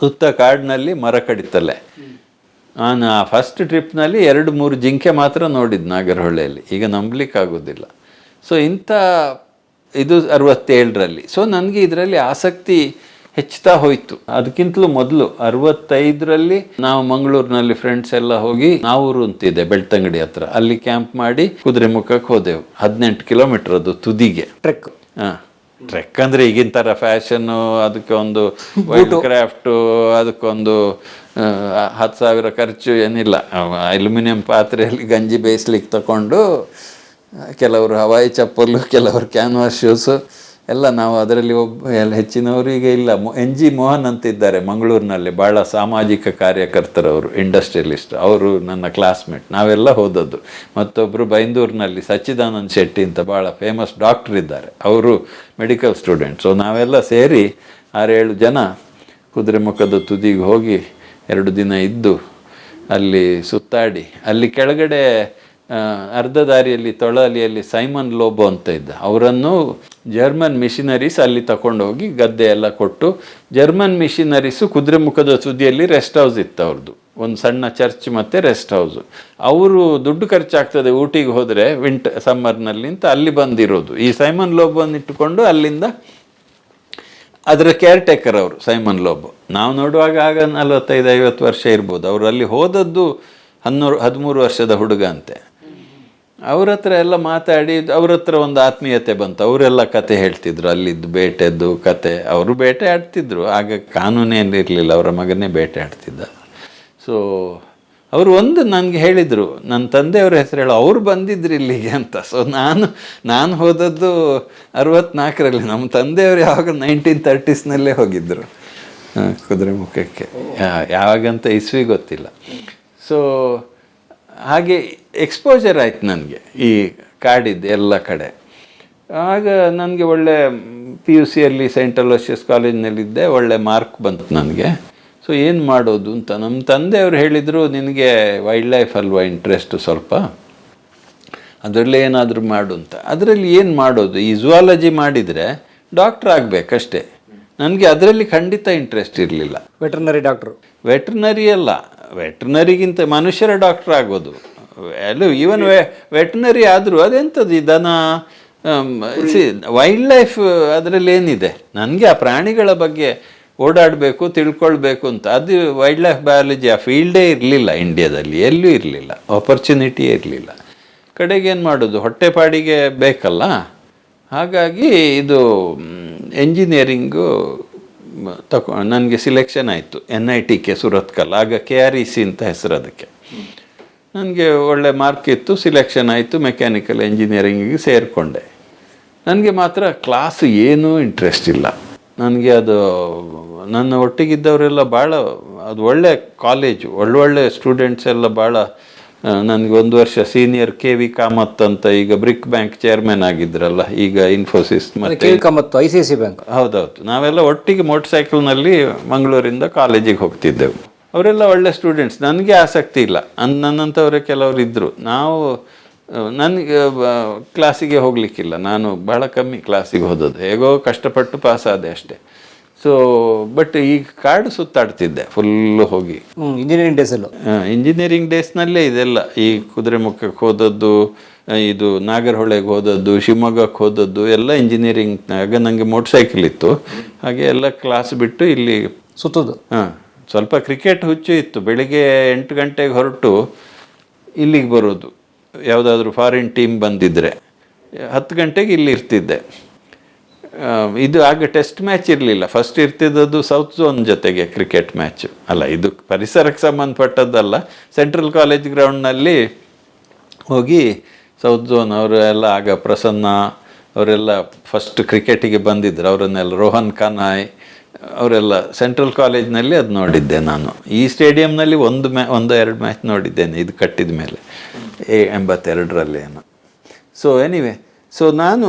ಸುತ್ತ ಕಾಡಿನಲ್ಲಿ ಮರ ಕಡಿತಲೆ. ನಾನು ಆ ಫಸ್ಟ್ ಟ್ರಿಪ್ನಲ್ಲಿ ಎರಡು ಮೂರು ಜಿಂಕೆ ಮಾತ್ರ ನೋಡಿದ್ದು ನಾಗರಹೊಳೆಯಲ್ಲಿ. ಈಗ ನಂಬಲಿಕ್ಕಾಗೋದಿಲ್ಲ. ಸೊ ಇಂಥ ಇದು ಅರವತ್ತೇಳರಲ್ಲಿ. ಸೊ ನನಗೆ ಇದರಲ್ಲಿ ಆಸಕ್ತಿ ಹೆಚ್ಚುತ್ತಾ ಹೋಯಿತು. ಅದಕ್ಕಿಂತಲೂ ಮೊದಲು ಅರವತ್ತೈದರಲ್ಲಿ ನಾವು ಮಂಗಳೂರಿನಲ್ಲಿ ಫ್ರೆಂಡ್ಸ್ ಎಲ್ಲ ಹೋಗಿ ನಾವೂರು ಅಂತಿದೆ ಬೆಳ್ತಂಗಡಿ ಹತ್ರ. ಅಲ್ಲಿ ಕ್ಯಾಂಪ್ ಮಾಡಿ ಕುದುರೆಮುಖಕ್ಕೆ ಹೋದೆವು. ಹದಿನೆಂಟು ಕಿಲೋಮೀಟರ್ ಅದು ತುದಿಗೆ. ಟ್ರೆಕ್ ಹಾ ಟ್ರೆಕ್ ಅಂದರೆ ಈಗಿನ ಥರ ಫ್ಯಾಷನ್ ಅದಕ್ಕೆ ಒಂದು ವೈಲ್ಡ್ ಕ್ರಾಫ್ಟ್ ಅದಕ್ಕೊಂದು ಹತ್ತು ಸಾವಿರ ಖರ್ಚು ಏನಿಲ್ಲ. ಅಲ್ಯೂಮಿನಿಯಂ ಪಾತ್ರೆಯಲ್ಲಿ ಗಂಜಿ ಬೇಯಿಸ್ಲಿಕ್ಕೆ ತಗೊಂಡು ಕೆಲವರು ಹವಾಯಿ ಚಪ್ಪಲು ಕೆಲವರು ಕ್ಯಾನ್ವಾಸ್ ಶೂಸು ಎಲ್ಲ ನಾವು ಅದರಲ್ಲಿ ಒಬ್ಬ ಎಲ್ಲ ಹೆಚ್ಚಿನವರಿಗೆ ಇಲ್ಲ. ಎನ್ ಜಿ ಮೋಹನ್ ಅಂತಿದ್ದಾರೆ ಮಂಗಳೂರಿನಲ್ಲಿ ಭಾಳ ಸಾಮಾಜಿಕ ಕಾರ್ಯಕರ್ತರವರು ಇಂಡಸ್ಟ್ರಿಯಲಿಸ್ಟ್ ಅವರು ನನ್ನ ಕ್ಲಾಸ್ಮೇಟ್ ನಾವೆಲ್ಲ ಹೋದದ್ದು. ಮತ್ತೊಬ್ಬರು ಬೈಂದೂರಿನಲ್ಲಿ, ಸಚ್ಚಿದಾನಂದ್ ಶೆಟ್ಟಿ ಅಂತ ಭಾಳ ಫೇಮಸ್ ಡಾಕ್ಟರ್ ಇದ್ದಾರೆ. ಅವರು ಮೆಡಿಕಲ್ ಸ್ಟೂಡೆಂಟ್ ಸೊ ನಾವೆಲ್ಲ ಸೇರಿ ಆರೇಳು ಜನ ಕುದುರೆಮುಖದ ತುದಿಗೆ ಹೋಗಿ ಎರಡು ದಿನ ಇದ್ದು ಅಲ್ಲಿ ಸುತ್ತಾಡಿ, ಅಲ್ಲಿ ಕೆಳಗಡೆ ಅರ್ಧ ದಾರಿಯಲ್ಲಿ ತೊಳಲಿಯಲ್ಲಿ ಸೈಮನ್ ಲೋಬೋ ಅಂತ ಇದ್ದ. ಅವರನ್ನು ಜರ್ಮನ್ ಮಿಷಿನರೀಸ್ ಅಲ್ಲಿ ತಗೊಂಡೋಗಿ ಗದ್ದೆ ಎಲ್ಲ ಕೊಟ್ಟು ಜರ್ಮನ್ ಮಿಷಿನರೀಸು ಕುದುರೆ ಮುಖದ ಸುದಿಯಲ್ಲಿ ರೆಸ್ಟ್ ಹೌಸ್ ಇತ್ತು ಅವ್ರದ್ದು ಒಂದು ಸಣ್ಣ ಚರ್ಚ್ ಮತ್ತು ರೆಸ್ಟ್ ಹೌಸು. ಅವರು ದುಡ್ಡು ಖರ್ಚಾಗ್ತದೆ ಊಟಿಗೆ ಹೋದರೆ ವಿಂಟ್ ಸಮ್ಮರ್ನಲ್ಲಿ ಅಂತ ಅಲ್ಲಿ ಬಂದಿರೋದು. ಈ ಸೈಮನ್ ಲೋಬೋನ್ ಇಟ್ಟುಕೊಂಡು ಅಲ್ಲಿಂದ ಅದರ ಕೇರ್ ಟೇಕರ್ ಅವರು, ಸೈಮನ್ ಲೋಬೋ. ನಾವು ನೋಡುವಾಗ ಆಗ ನಲವತ್ತೈದು ಐವತ್ತು ವರ್ಷ ಇರ್ಬೋದು. ಅವರು ಅಲ್ಲಿ ಹೋದದ್ದು ಹನ್ನೂರು, ಹದಿಮೂರು ವರ್ಷದ ಹುಡುಗ ಅಂತೆ. ಅವ್ರ ಹತ್ರ ಎಲ್ಲ ಮಾತಾಡಿ ಅವ್ರ ಹತ್ರ ಒಂದು ಆತ್ಮೀಯತೆ ಬಂತು. ಅವರೆಲ್ಲ ಕತೆ ಹೇಳ್ತಿದ್ರು, ಅಲ್ಲಿದ್ದು ಬೇಟೆದ್ದು ಕತೆ. ಅವರು ಬೇಟೆ ಆಡ್ತಿದ್ರು, ಆಗ ಕಾನೂನೇನು ಇರಲಿಲ್ಲ ಅವರ ಮಗನೇ ಬೇಟೆ ಆಡ್ತಿದ್ದ. ಸೊ ಅವರು ಒಂದು ನನಗೆ ಹೇಳಿದರು ನನ್ನ ತಂದೆಯವ್ರ ಹೆಸರು ಹೇಳೋ, ಅವ್ರು ಬಂದಿದ್ರು ಇಲ್ಲಿಗೆ ಅಂತ. ಸೊ ನಾನು ನಾನು ಹೋದದ್ದು ಅರವತ್ನಾಲ್ಕರಲ್ಲಿ ನಮ್ಮ ತಂದೆಯವರು ಯಾವಾಗ ನೈನ್ಟೀನ್ ತರ್ಟೀಸ್ನಲ್ಲೇ ಹೋಗಿದ್ದರು ಕುದುರೆ ಕುದುರೆಮುಖಕ್ಕೆ ಯಾವಾಗಂತ ಇಸ್ವಿ ಗೊತ್ತಿಲ್ಲ. ಸೊ ಹಾಗೆ ಎಕ್ಸ್ಪೋಜರ್ ಆಯ್ತು ನನಗೆ ಈ ಕಾಡಿದ್ದು ಎಲ್ಲ ಕಡೆ. ಆಗ ನನಗೆ ಒಳ್ಳೆ ಪಿ ಯು ಸಿಯಲ್ಲಿ ಸೆಂಟ್ ಅಲೋಷಿಯಸ್ ಕಾಲೇಜ್ನಲ್ಲಿದ್ದೆ ಒಳ್ಳೆ ಮಾರ್ಕ್ ಬಂತು ನನಗೆ. ಸೊ ಏನು ಮಾಡೋದು ಅಂತ ನಮ್ಮ ತಂದೆಯವರು ಹೇಳಿದರು ನಿನಗೆ ವೈಲ್ಡ್ ಲೈಫ್ ಅಲ್ವಾ ಇಂಟ್ರೆಸ್ಟು ಸ್ವಲ್ಪ? ಅದರಲ್ಲಿ ಏನಾದರೂ ಮಾಡು ಅಂತ. ಅದರಲ್ಲಿ ಏನು ಮಾಡೋದು? ಈ ಝುವಾಲಜಿ ಮಾಡಿದರೆ ಡಾಕ್ಟ್ರ್ ಆಗಬೇಕಷ್ಟೇ. ನನಗೆ ಅದರಲ್ಲಿ ಖಂಡಿತ ಇಂಟ್ರೆಸ್ಟ್ ಇರಲಿಲ್ಲ. ವೆಟರ್ನರಿ ಡಾಕ್ಟ್ರು ವೆಟ್ರನರಿ ಅಲ್ಲ. ವೆಟ್ರನರಿಗಿಂತ ಮನುಷ್ಯರ ಡಾಕ್ಟರ್ ಆಗೋದು ಅಲ್ಲೂ ಈವನ್ ವೆಟ್ರನರಿ ಆದರೂ ಅದೆಂಥದ್ದು ಈ ದನ? ವೈಲ್ಡ್ ಲೈಫ್ ಅದರಲ್ಲಿ ಏನಿದೆ? ನನಗೆ ಆ ಪ್ರಾಣಿಗಳ ಬಗ್ಗೆ ಓಡಾಡಬೇಕು, ತಿಳ್ಕೊಳ್ಬೇಕು ಅಂತ. ಅದು ವೈಲ್ಡ್ ಲೈಫ್ ಬಯಾಲಜಿ ಆ ಫೀಲ್ಡೇ ಇರಲಿಲ್ಲ. ಇಂಡಿಯಾದಲ್ಲಿ ಎಲ್ಲೂ ಇರಲಿಲ್ಲ. ಆಪರ್ಚುನಿಟಿ ಇರಲಿಲ್ಲ. ಕಡೆಗೆ ಏನು ಮಾಡೋದು? ಹೊಟ್ಟೆಪಾಡಿಗೆ ಬೇಕಲ್ಲ? ಹಾಗಾಗಿ ಇದು ಎಂಜಿನಿಯರಿಂಗು ತಗೊ ನನಗೆ ಸಿಲೆಕ್ಷನ್ ಆಯಿತು N I T K Surathkal. ಆಗ ಕೆ ಆರ್ ಇ ಸಿ ಅಂತ ಹೆಸರು ಅದಕ್ಕೆ. ನನಗೆ ಒಳ್ಳೆ ಮಾರ್ಕ್ ಇತ್ತು ಸಿಲೆಕ್ಷನ್ ಆಯಿತು ಮೆಕ್ಯಾನಿಕಲ್ ಇಂಜಿನಿಯರಿಂಗಿಗೆ ಸೇರಿಕೊಂಡೆ. ನನಗೆ ಮಾತ್ರ ಕ್ಲಾಸ್ ಏನೂ ಇಂಟ್ರೆಸ್ಟ್ ಇಲ್ಲ. ನನಗೆ ಅದು, ನನ್ನ ಒಟ್ಟಿಗಿದ್ದವರೆಲ್ಲ ಭಾಳ ಅದು ಒಳ್ಳೆ ಕಾಲೇಜು ಒಳ್ಳೊಳ್ಳೆ ಸ್ಟೂಡೆಂಟ್ಸ್ ಎಲ್ಲ ಭಾಳ ನನಗೆ ಒಂದು ವರ್ಷ ಸೀನಿಯರ್ ಕೆ ವಿ ಕಾಮತ್ ಅಂತ ಈಗ ಬ್ರಿಕ್ ಬ್ಯಾಂಕ್ ಚೇರ್ಮನ್ ಆಗಿದ್ರಲ್ಲ ಈಗ ಇನ್ಫೋಸಿಸ್ ಮತ್ತೆ ಐ ಸಿ ಸಿ ಬ್ಯಾಂಕ್ ಹೌದೌದು. ನಾವೆಲ್ಲ ಒಟ್ಟಿಗೆ ಮೋಟರ್ ಸೈಕಲ್ನಲ್ಲಿ ಮಂಗಳೂರಿಂದ ಕಾಲೇಜಿಗೆ ಹೋಗ್ತಿದ್ದೆವು. ಅವರೆಲ್ಲ ಒಳ್ಳೆ ಸ್ಟೂಡೆಂಟ್ಸ್ ನನಗೆ ಆಸಕ್ತಿ ಇಲ್ಲ. ಅನ್ ನನ್ನಂಥವರೇ ಕೆಲವರು ಇದ್ದರು ನಾವು ನನಗೆ ಕ್ಲಾಸಿಗೆ ಹೋಗಲಿಕ್ಕಿಲ್ಲ. ನಾನು ಬಹಳ ಕಮ್ಮಿ ಕ್ಲಾಸಿಗೆ ಹೋದದ್ದು. ಹೇಗೋ ಕಷ್ಟಪಟ್ಟು ಪಾಸ್ ಆದೆ ಅಷ್ಟೇ. ಸೊ ಬಟ್ ಈ ಕಾಡು ಸುತ್ತಾಡ್ತಿದ್ದೆ ಫುಲ್ ಹೋಗಿ. ಇಂಜಿನಿಯರಿಂಗ್ ಡೇಸಲ್ಲೂ ಇಂಜಿನಿಯರಿಂಗ್ ಡೇಸ್ನಲ್ಲೇ ಇದೆಲ್ಲ. ಈ ಕುದುರೆಮುಖಕ್ಕೆ ಹೋದದ್ದು ಇದು ನಾಗರಹೊಳೆಗೆ ಹೋದದ್ದು ಶಿವಮೊಗ್ಗಕ್ಕೆ ಹೋದದ್ದು ಎಲ್ಲ ಇಂಜಿನಿಯರಿಂಗ್ನಾಗ ನನಗೆ ಮೋಟರ್ ಸೈಕಲ್ ಇತ್ತು. ಹಾಗೆ ಎಲ್ಲ ಕ್ಲಾಸ್ ಬಿಟ್ಟು ಇಲ್ಲಿ ಸುತ್ತೋದು. ಹಾಂ ಸ್ವಲ್ಪ ಕ್ರಿಕೆಟ್ ಹುಚ್ಚು ಇತ್ತು. ಬೆಳಿಗ್ಗೆ ಎಂಟು ಗಂಟೆಗೆ ಹೊರಟು ಇಲ್ಲಿಗೆ ಬರೋದು. ಯಾವುದಾದ್ರೂ ಫಾರಿನ್ ಟೀಮ್ ಬಂದಿದ್ದರೆ ಹತ್ತು ಗಂಟೆಗೆ ಇಲ್ಲಿ ಇರ್ತಿದ್ದೆ. ಇದು ಆಗ ಟೆಸ್ಟ್ ಮ್ಯಾಚ್ ಇರಲಿಲ್ಲ. ಫಸ್ಟ್ ಇರ್ತಿದ್ದದ್ದು ಸೌತ್ ಝೋನ್ ಜೊತೆಗೆ ಕ್ರಿಕೆಟ್ ಮ್ಯಾಚ್. ಅಲ್ಲ, ಇದು ಪರಿಸರಕ್ಕೆ ಸಂಬಂಧಪಟ್ಟದ್ದಲ್ಲ. ಸೆಂಟ್ರಲ್ ಕಾಲೇಜ್ ಗ್ರೌಂಡ್ನಲ್ಲಿ ಹೋಗಿ ಸೌತ್ ಝೋನ್ ಅವರು ಎಲ್ಲ ಆಗ ಪ್ರಸನ್ನ, ಅವರೆಲ್ಲ ಫಸ್ಟ್ ಕ್ರಿಕೆಟಿಗೆ ಬಂದಿದ್ದರು ಅವರನ್ನೆಲ್ಲ ರೋಹನ್ ಕನಾಯ್, ಅವರೆಲ್ಲ ಸೆಂಟ್ರಲ್ ಕಾಲೇಜ್ನಲ್ಲಿ ಅದು ನೋಡಿದ್ದೆ ನಾನು. ಈ ಸ್ಟೇಡಿಯಂನಲ್ಲಿ ಒಂದು ಮ್ಯಾ, ಒಂದು ಎರಡು ಮ್ಯಾಚ್ ನೋಡಿದ್ದೇನೆ ಇದು ಕಟ್ಟಿದ ಮೇಲೆ ಎ ಎಂಬತ್ತೆರಡರಲ್ಲಿ ಏನೋ ಸೊ ಎನಿವೆ ಸೊ ನಾನು